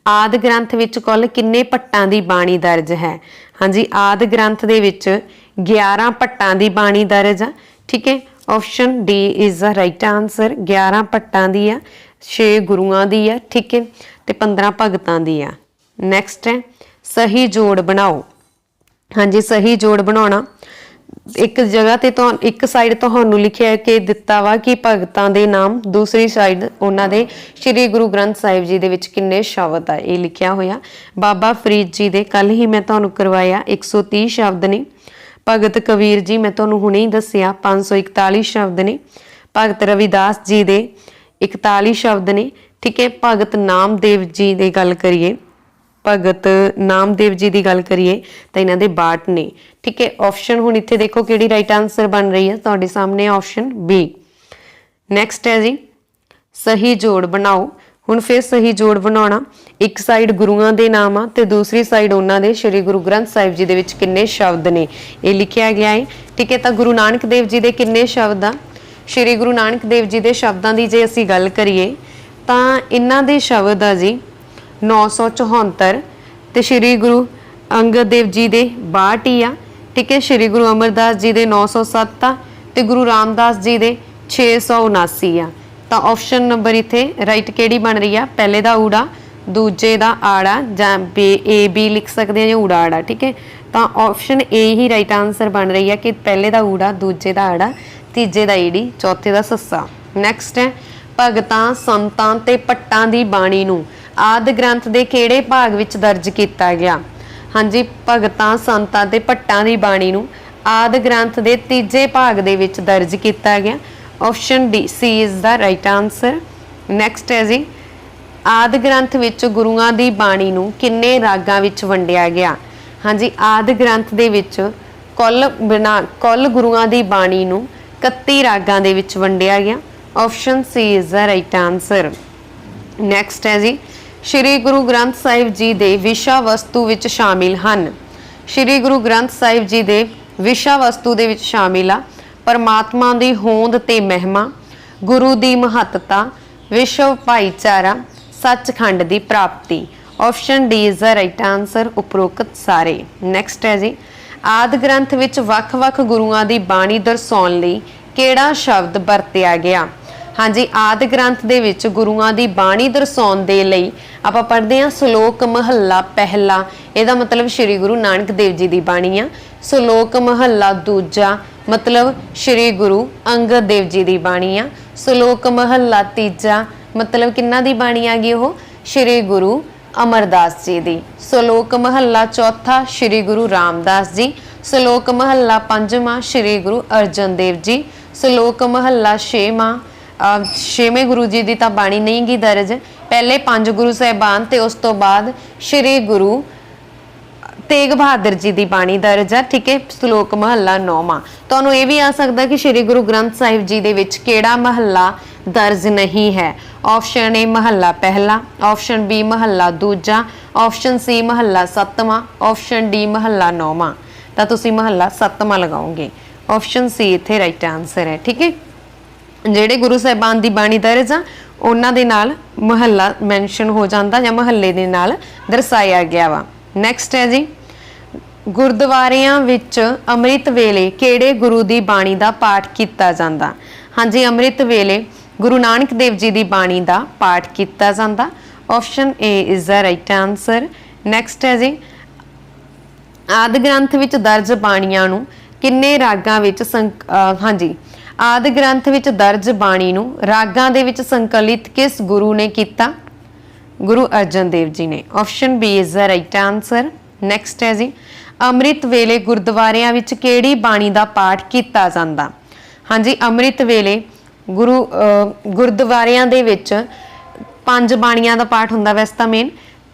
ਆਦ ਗ੍ਰੰਥ ਵਿੱਚ ਕੁੱਲ ਕਿੰਨੇ ਪੱਟਾਂ ਦੀ ਬਾਣੀ ਦਰਜ ਹੈ? ਹਾਂਜੀ, ਆਦ ਗ੍ਰੰਥ ਦੇ ਵਿੱਚ 11 ਪੱਟਾਂ ਦੀ ਬਾਣੀ ਦਰਜ ਆ। ਠੀਕ ਹੈ option D is the right answer 11 ਪੱਟਾਂ ਦੀ ਆ 6 ਗੁਰੂਆਂ ਦੀ ਆ। ਠੀਕ ਹੈ ਤੇ 15 ਭਗਤਾਂ ਦੀ ਆ। ਨੈਕਸਟ ਹੈ, ਸਹੀ ਜੋੜ ਬਣਾਓ। ਹਾਂਜੀ, ਸਹੀ ਜੋੜ ਬਣਾਉਣਾ। ਇੱਕ ਜਗ੍ਹਾ ਤੇ ਤੋਂ ਇੱਕ ਸਾਈਡ ਤੁਹਾਨੂੰ ਲਿਖਿਆ ਕਿ ਦਿੱਤਾ ਵਾ ਕਿ ਭਗਤਾਂ ਦੇ ਨਾਮ, ਦੂਸਰੀ ਸਾਈਡ ਉਹਨਾਂ ਦੇ ਸ੍ਰੀ ਗੁਰੂ ਗ੍ਰੰਥ ਸਾਹਿਬ ਜੀ ਦੇ ਵਿੱਚ ਕਿੰਨੇ ਸ਼ਬਦ ਆ, ਇਹ ਲਿਖਿਆ ਹੋਇਆ। ਬਾਬਾ ਫਰੀਦ ਜੀ ਦੇ ਕੱਲ ਹੀ ਮੈਂ ਤੁਹਾਨੂੰ ਕਰਵਾਇਆ 130 ਸ਼ਬਦ ਨੇ। ਭਗਤ ਕਬੀਰ ਜੀ, ਮੈਂ ਤੁਹਾਨੂੰ ਹੁਣੇ ਹੀ ਦੱਸਿਆ 541 ਸ਼ਬਦ ਨੇ। ਭਗਤ ਰਵਿਦਾਸ ਜੀ ਦੇ 41 ਸ਼ਬਦ ਨੇ। ਠੀਕ ਹੈ, ਭਗਤ ਨਾਮਦੇਵ ਜੀ ਦੀ ਗੱਲ ਕਰੀਏ, ਭਗਤ ਨਾਮਦੇਵ ਜੀ ਦੀ ਗੱਲ ਕਰੀਏ, ਤਾਂ ਇਹਨਾਂ ਦੇ ਬਾਟ ਨੇ। ਠੀਕ ਹੈ ਆਪਸ਼ਨ ਹੁਣ ਇੱਥੇ ਦੇਖੋ ਕਿਹੜੀ ਰਾਈਟ ਆਨਸਰ ਬਣ ਰਹੀ ਹੈ। ਤੁਹਾਡੇ ਸਾਹਮਣੇ ਆਪਸ਼ਨ ਬੀ ਨੈਕਸਟ ਹੈ ਜੀ, ਸਹੀ ਜੋੜ ਬਣਾਓ। ਹੁਣ ਫਿਰ ਸਹੀ ਜੋੜ ਬਣਾਉਣਾ। ਇੱਕ ਸਾਈਡ ਗੁਰੂਆਂ ਦੇ ਨਾਮ ਆ ਤੇ ਦੂਸਰੀ ਸਾਈਡ ਉਹਨਾਂ ਦੇ। ਸ੍ਰੀ ਗੁਰੂ ਗ੍ਰੰਥ ਸਾਹਿਬ ਜੀ ਦੇ ਵਿੱਚ ਕਿੰਨੇ ਸ਼ਬਦ ਨੇ? ਇਹ ਲਿਖਿਆ ਗਿਆ ਹੈ। ਠੀਕ ਹੈ, ਤਾਂ ਗੁਰੂ ਨਾਨਕ ਦੇਵ ਜੀ ਦੇ ਕਿੰਨੇ ਸ਼ਬਦ ਆ? ਸ੍ਰੀ ਗੁਰੂ ਨਾਨਕ ਦੇਵ ਜੀ ਦੇ ਸ਼ਬਦਾਂ ਦੀ ਜੇ ਅਸੀਂ ਗੱਲ ਕਰੀਏ ਤਾਂ ਇਹਨਾਂ ਦੇ ਸ਼ਬਦ ਆ ਜੀ 974 ਤੇ ਸ੍ਰੀ ਗੁਰੂ ਅੰਗਦ ਦੇਵ ਜੀ ਦੇ 62 ਹੀ ਆ। ਠੀਕ ਹੈ, ਸ੍ਰੀ ਗੁਰੂ ਅਮਰਦਾਸ ਜੀ ਦੇ 907 ਆ ਤੇ ਗੁਰੂ ਰਾਮਦਾਸ ਜੀ ਦੇ 679 ਆ। ਤਾਂ ਆਪਸ਼ਨ ਨੰਬਰ ਇਥੇ ਰਾਈਟ ਕਿਹੜੀ ਬਣ ਰਹੀ ਆ? ਪਹਿਲੇ ਦਾ ਊੜਾ, ਦੂਜੇ ਦਾ ਆੜਾ ਜਾਂ ਬੀ ਏ ਬੀ ਲਿਖ ਸਕਦੇ ਆ ਜਾਂ ਊੜਾ ਆੜਾ, ਠੀਕ ਹੈ? ਤਾਂ ਆਪਸ਼ਨ ਏ ਹੀ ਰਾਈਟ ਆਨਸਰ ਬਣ ਰਹੀ ਆ ਕਿ ਪਹਿਲੇ ਦਾ ਊੜਾ, ਦੂਜੇ ਦਾ ਆੜਾ, ਤੀਜੇ ਦਾ ਈੜੀ, ਚੌਥੇ ਦਾ ਸੱਸਾ। ਨੈਕਸਟ ਹੈ ਭਗਤਾਂ, ਸੰਤਾਂ ਤੇ ਪੱਟਾਂ ਦੀ ਬਾਣੀ ਨੂੰ ਆਦ ਗ੍ਰੰਥ ਦੇ ਕਿਹੜੇ ਭਾਗ ਵਿੱਚ ਦਰਜ ਕੀਤਾ ਗਿਆ? ਹਾਂਜੀ, ਭਗਤਾਂ, ਸੰਤਾਂ ਤੇ ਭੱਟਾਂ ਦੀ ਬਾਣੀ ਨੂੰ ਆਦ ਗ੍ਰੰਥ ਦੇ ਤੀਜੇ ਭਾਗ ਦੇ ਵਿੱਚ ਦਰਜ ਕੀਤਾ ਗਿਆ। Option D C is the right answer next ਹੈ ਜੀ, ਆਦ ਗ੍ਰੰਥ ਵਿੱਚ ਗੁਰੂਆਂ ਦੀ ਬਾਣੀ ਨੂੰ ਕਿੰਨੇ ਰਾਗਾਂ ਵਿੱਚ ਵੰਡਿਆ ਗਿਆ? ਹਾਂਜੀ, ਆਦ ਗ੍ਰੰਥ ਦੇ ਵਿੱਚ ਕੁੱਲ ਬਿਨਾ, ਕੁੱਲ ਗੁਰੂਆਂ ਦੀ ਬਾਣੀ ਨੂੰ 31 ਰਾਗਾਂ ਦੇ ਵਿੱਚ ਵੰਡਿਆ ਗਿਆ। Option C is the right answer next ਹੈ ਜੀ, ਸ਼੍ਰੀ ਗੁਰੂ ਗ੍ਰੰਥ ਸਾਹਿਬ ਜੀ ਦੇ ਵਿਸ਼ਾ ਵਸਤੂ ਵਿੱਚ ਸ਼ਾਮਿਲ ਹਨ। ਸ਼੍ਰੀ ਗੁਰੂ ਗ੍ਰੰਥ ਸਾਹਿਬ ਜੀ ਦੇ ਵਿਸ਼ਾ ਵਸਤੂ ਦੇ ਵਿੱਚ ਸ਼ਾਮਿਲ ਆ। ਪਰਮਾਤਮਾ ਦੀ ਹੋਂਦ ਤੇ ਮਹਿਮਾ, ਗੁਰੂ ਦੀ ਮਹੱਤਤਾ, ਵਿਸ਼ਵ ਭਾਈਚਾਰਾ, ਸੱਚਖੰਡ ਦੀ ਪ੍ਰਾਪਤੀ। Option D is the right answer ਉਪਰੋਕਤ ਸਾਰੇ। ਨੈਕਸਟ ਹੈ ਜੀ, ਆਦ ਗ੍ਰੰਥ ਵਿੱਚ ਵੱਖ-ਵੱਖ ਗੁਰੂਆਂ ਦੀ ਬਾਣੀ ਦਰਸਾਉਣ ਲਈ ਕਿਹੜਾ ਸ਼ਬਦ ਵਰਤਿਆ ਗਿਆ? ਹਾਂਜੀ, ਆਦ ਗ੍ਰੰਥ ਦੇ ਵਿੱਚ ਗੁਰੂਆਂ ਦੀ ਬਾਣੀ ਦਰਸਾਉਣ ਦੇ ਲਈ ਆਪਾਂ ਪੜ੍ਹਦੇ ਹਾਂ ਸ਼ਲੋਕ ਮਹੱਲਾ ਪਹਿਲਾ। ਇਹਦਾ ਮਤਲਬ ਸ੍ਰੀ ਗੁਰੂ ਨਾਨਕ ਦੇਵ ਜੀ ਦੀ ਬਾਣੀ ਆ। ਸ਼ਲੋਕ ਮਹੱਲਾ ਦੂਜਾ, ਮਤਲਬ ਸ੍ਰੀ ਗੁਰੂ ਅੰਗਦ ਦੇਵ ਜੀ ਦੀ ਬਾਣੀ ਆ। ਸ਼ਲੋਕ ਮਹੱਲਾ ਤੀਜਾ, ਮਤਲਬ ਕਿੰਨਾ ਦੀ ਬਾਣੀ ਆ ਗਈ ਉਹ? ਸ੍ਰੀ ਗੁਰੂ ਅਮਰਦਾਸ ਜੀ ਦੀ। ਸ਼ਲੋਕ ਮਹੱਲਾ ਚੌਥਾ, ਸ੍ਰੀ ਗੁਰੂ ਰਾਮਦਾਸ ਜੀ। ਸ਼ਲੋਕ ਮਹੱਲਾ ਪੰਜਵਾਂ, ਸ੍ਰੀ ਗੁਰੂ ਅਰਜਨ ਦੇਵ ਜੀ। ਸ਼ਲੋਕ ਮਹੱਲਾ ਛੇਵਾਂ ਛੇਵੇਂ ਗੁਰੂ ਜੀ ਦੀ ਤਾਂ ਬਾਣੀ ਨਹੀਂ ਗਈ ਦਰਜ। ਪਹਿਲੇ ਪੰਜ ਗੁਰੂ ਸਾਹਿਬਾਨ ਤੇ ਉਸ ਤੋਂ ਬਾਅਦ ਸ੍ਰੀ ਗੁਰੂ ਤੇਗ ਬਹਾਦਰ ਜੀ ਦੀ ਬਾਣੀ ਦਰਜ ਹੈ ਠੀਕ ਹੈ, ਸ਼ਲੋਕ ਮਹੱਲਾ 9ਵਾਂ ਤੁਹਾਨੂੰ ਇਹ ਵੀ ਆ ਸਕਦਾ ਕਿ ਸ੍ਰੀ ਗੁਰੂ ਗ੍ਰੰਥ ਸਾਹਿਬ ਜੀ ਦੇ ਵਿੱਚ ਕਿਹੜਾ ਮਹੱਲਾ ਦਰਜ ਨਹੀਂ ਹੈ। ਆਪਸ਼ਨ ਏ ਮਹੱਲਾ ਪਹਿਲਾ ਆਪਸ਼ਨ ਬੀ ਮਹੱਲਾ ਦੂਜਾ ਆਪਸ਼ਨ ਸੀ ਮਹੱਲਾ ਸੱਤਵਾਂ ਆਪਸ਼ਨ ਡੀ ਮਹੱਲਾ 9ਵਾਂ ਤਾਂ ਤੁਸੀਂ ਮਹੱਲਾ ਸੱਤਵਾਂ ਲਗਾਓਗੇ। ਆਪਸ਼ਨ ਸੀ ਇੱਥੇ ਰਾਈਟ ਆਨਸਰ ਹੈ, ਠੀਕ ਹੈ। ਜਿਹੜੇ ਗੁਰੂ ਸਾਹਿਬਾਨ ਦੀ ਬਾਣੀ ਦਰਜ ਆ ਉਹਨਾਂ ਦੇ ਨਾਲ ਮਹੱਲਾ ਮੈਂਸ਼ਨ ਹੋ ਜਾਂਦਾ ਜਾਂ ਮਹੱਲੇ ਦੇ ਨਾਲ ਦਰਸਾਇਆ ਗਿਆ ਵਾ। ਨੈਕਸਟ ਹੈ ਜੀ, ਗੁਰਦੁਆਰਿਆਂ ਵਿੱਚ ਅੰਮ੍ਰਿਤ ਵੇਲੇ ਕਿਹੜੇ ਗੁਰੂ ਦੀ ਬਾਣੀ ਦਾ ਪਾਠ ਕੀਤਾ ਜਾਂਦਾ? ਹਾਂਜੀ, ਅੰਮ੍ਰਿਤ ਵੇਲੇ ਗੁਰੂ ਨਾਨਕ ਦੇਵ ਜੀ ਦੀ ਬਾਣੀ ਦਾ ਪਾਠ ਕੀਤਾ ਜਾਂਦਾ। Option A is the right answer next ਹੈ ਜੀ, ਆਦਿ ਗ੍ਰੰਥ ਵਿੱਚ ਦਰਜ ਬਾਣੀਆਂ ਨੂੰ ਕਿੰਨੇ ਰਾਗਾਂ ਵਿੱਚ ਸੰਕ- ਹਾਂਜੀ ਆਦਿ ਗ੍ਰੰਥ ਵਿੱਚ ਦਰਜ ਬਾਣੀ ਨੂੰ ਰਾਗਾਂ ਦੇ ਵਿੱਚ ਸੰਕਲਿਤ ਕਿਸ ਗੁਰੂ ਨੇ ਕੀਤਾ? ਗੁਰੂ ਅਰਜਨ ਦੇਵ ਜੀ ਨੇ। Option B is the right answer next ਹੈ ਜੀ, ਅੰਮ੍ਰਿਤ ਵੇਲੇ ਗੁਰਦੁਆਰਿਆਂ ਵਿੱਚ ਕਿਹੜੀ ਬਾਣੀ ਦਾ ਪਾਠ ਕੀਤਾ ਜਾਂਦਾ? ਹਾਂਜੀ, ਅੰਮ੍ਰਿਤ ਵੇਲੇ ਗੁਰੂ ਗੁਰਦੁਆਰਿਆਂ ਦੇ ਵਿੱਚ ਪੰਜ ਬਾਣੀਆਂ ਦਾ ਪਾਠ ਹੁੰਦਾ ਵੈਸੇ ਤਾਂ ਮੇਨ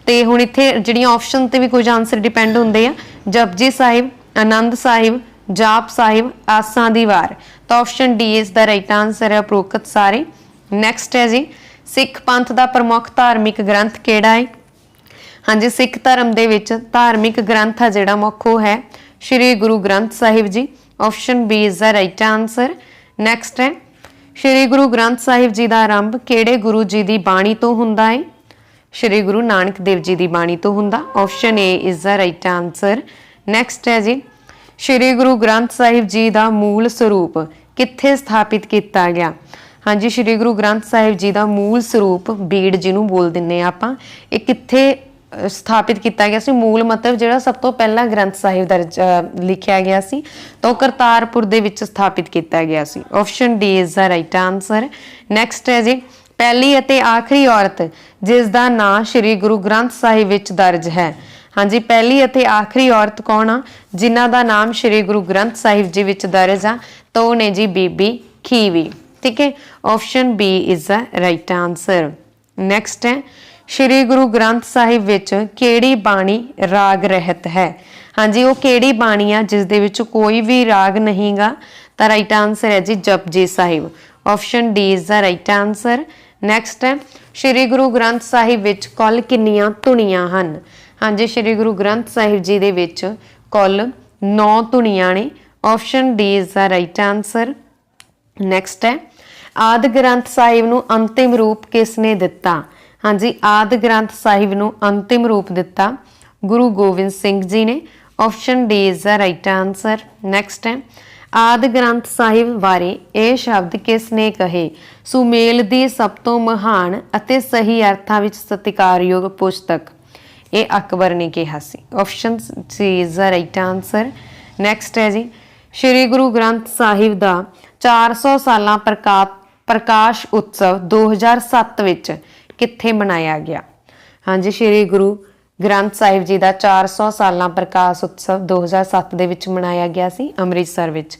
ਤੇ ਹੁਣ ਇੱਥੇ ਜਿਹੜੀਆਂ ਆਪਸ਼ਨ ਤੇ ਵੀ ਕੁਝ ਆਨਸਰ ਡਿਪੈਂਡ ਹੁੰਦੇ ਆ, ਜਪਜੀ ਸਾਹਿਬ, ਆਨੰਦ ਸਾਹਿਬ, ਜਾਪ ਸਾਹਿਬ, ਆਸਾਂ ਦੀ ਵਾਰ। ਤਾਂ option D is the right answer ਹੈ ਉਪਰੋਕਤ ਸਾਰੇ। ਨੈਕਸਟ ਹੈ ਜੀ, ਸਿੱਖ ਪੰਥ ਦਾ ਪ੍ਰਮੁੱਖ ਧਾਰਮਿਕ ਗ੍ਰੰਥ ਕਿਹੜਾ ਹੈ? ਹਾਂਜੀ, ਸਿੱਖ ਧਰਮ ਦੇ ਵਿੱਚ ਧਾਰਮਿਕ ਗ੍ਰੰਥ ਆ ਜਿਹੜਾ ਮੁੱਖ ਉਹ ਹੈ ਸ੍ਰੀ Guru Granth Sahib ji. Option B is the right answer next ਹੈ, ਸ੍ਰੀ ਗੁਰੂ ਗ੍ਰੰਥ ਸਾਹਿਬ ਜੀ ਦਾ ਆਰੰਭ ਕਿਹੜੇ ਗੁਰੂ ਜੀ ਦੀ ਬਾਣੀ ਤੋਂ ਹੁੰਦਾ ਹੈ? ਸ੍ਰੀ ਗੁਰੂ ਨਾਨਕ ਦੇਵ ਜੀ ਦੀ ਬਾਣੀ ਤੋਂ ਹੁੰਦਾ। Option A is the right answer next ਹੈ ਜੀ, ਸ੍ਰੀ ਗੁਰੂ ਗ੍ਰੰਥ ਸਾਹਿਬ ਜੀ ਦਾ ਮੂਲ ਸਰੂਪ ਕਿੱਥੇ ਸਥਾਪਿਤ ਕੀਤਾ ਗਿਆ? ਹਾਂਜੀ, ਸ੍ਰੀ ਗੁਰੂ ਗ੍ਰੰਥ ਸਾਹਿਬ ਜੀ ਦਾ ਮੂਲ ਸਰੂਪ ਬੀੜ ਜਿਹਨੂੰ ਬੋਲ ਦਿੰਨੇ ਆ ਆਪਾਂ, ਇਹ ਕਿੱਥੇ ਸਥਾਪਿਤ ਕੀਤਾ ਗਿਆ ਸੀ? ਮੂਲ ਮਤਲਬ ਜਿਹੜਾ ਸਭ ਤੋਂ ਪਹਿਲਾਂ ਗ੍ਰੰਥ ਸਾਹਿਬ ਦਰਜ ਲਿਖਿਆ ਗਿਆ ਸੀ, ਤਾਂ ਉਹ ਕਰਤਾਰਪੁਰ ਦੇ ਵਿੱਚ ਸਥਾਪਿਤ ਕੀਤਾ ਗਿਆ ਸੀ। Option D is the right answer next ਹੈ ਜੀ, ਪਹਿਲੀ ਅਤੇ ਆਖਰੀ ਔਰਤ, ਜਿਸ ਦਾ ਨਾਂ ਸ੍ਰੀ ਗੁਰੂ ਗ੍ਰੰਥ ਸਾਹਿਬ ਵਿੱਚ ਦਰਜ ਹੈ। ਹਾਂਜੀ, ਪਹਿਲੀ ਅਤੇ ਆਖਰੀ ਔਰਤ ਕੌਣ ਆ? ਜਿਨ੍ਹਾਂ ਦਾ ਨਾਮ ਸ੍ਰੀ ਗੁਰੂ ਗ੍ਰੰਥ ਸਾਹਿਬ ਜੀ ਵਿੱਚ ਦਰਜ ਆ। ਤਾਂ ਉਹ ਨੇ ਜੀ ਬੀਬੀ ਖੀਵੀ। ਠੀਕ ਹੈ? Option B is the right answer next ਹੈ, ਸ੍ਰੀ ਗੁਰੂ ਗ੍ਰੰਥ ਸਾਹਿਬ ਵਿੱਚ ਕਿਹੜੀ ਬਾਣੀ ਰਾਗ ਰਹਿਤ ਹੈ? ਹਾਂਜੀ, ਉਹ ਕਿਹੜੀ ਬਾਣੀ ਆ ਜਿਸ ਦੇ ਵਿੱਚ ਕੋਈ ਵੀ ਰਾਗ ਨਹੀਂਗਾ? ਤਾਂ ਰਾਈਟ ਆਨਸਰ ਹੈ ਜੀ Japji Sahib. Option D is the right answer next ਹੈ, ਸ੍ਰੀ ਗੁਰੂ ਗ੍ਰੰਥ ਸਾਹਿਬ ਵਿੱਚ ਕੁੱਲ ਕਿੰਨੀਆਂ ਧੁਨੀਆਂ ਹਨ? ਹਾਂਜੀ, ਸ੍ਰੀ ਗੁਰੂ ਗ੍ਰੰਥ ਸਾਹਿਬ ਜੀ ਦੇ ਵਿੱਚ ਕੁੱਲ 9 ਧੁਨੀਆਂ ਨੇ। Option D is the right answer next ਹੈ, ਆਦ ਗ੍ਰੰਥ ਸਾਹਿਬ ਨੂੰ ਅੰਤਿਮ ਰੂਪ ਕਿਸ ਨੇ ਦਿੱਤਾ? ਹਾਂਜੀ, ਆਦ ਗ੍ਰੰਥ ਸਾਹਿਬ ਨੂੰ ਅੰਤਿਮ ਰੂਪ ਦਿੱਤਾ ਗੁਰੂ ਗੋਬਿੰਦ ਸਿੰਘ ਜੀ ਨੇ। Option D is the right answer next ਹੈ, ਆਦ ਗ੍ਰੰਥ ਸਾਹਿਬ ਬਾਰੇ ਇਹ ਸ਼ਬਦ ਕਿਸ ਨੇ ਕਹੇ? ਸੁਮੇਲ ਦੀ ਸਭ ਤੋਂ ਮਹਾਨ ਅਤੇ ਸਹੀ ਅਰਥਾਂ ਵਿੱਚ ਸਤਿਕਾਰਯੋਗ ਪੁਸਤਕ। ਇਹ ਅਕਬਰ ਨੇ ਕਿਹਾ ਸੀ। Option C is the right answer next ਹੈ ਜੀ, ਸ਼੍ਰੀ ਗੁਰੂ ਗ੍ਰੰਥ ਸਾਹਿਬ ਦਾ 400 ਸਾਲਾਂ ਪ੍ਰਕਾ, ਪ੍ਰਕਾਸ਼ ਉਤਸਵ 2007 ਵਿੱਚ ਕਿੱਥੇ ਮਨਾਇਆ ਗਿਆ? ਹਾਂਜੀ, ਸ਼੍ਰੀ ਗੁਰੂ ਗ੍ਰੰਥ ਸਾਹਿਬ ਜੀ ਦਾ 400 ਸਾਲਾਂ ਪ੍ਰਕਾਸ਼ ਉਤਸਵ 2007 ਦੇ ਵਿੱਚ ਮਨਾਇਆ ਗਿਆ ਸੀ, ਅੰਮ੍ਰਿਤਸਰ ਵਿੱਚ।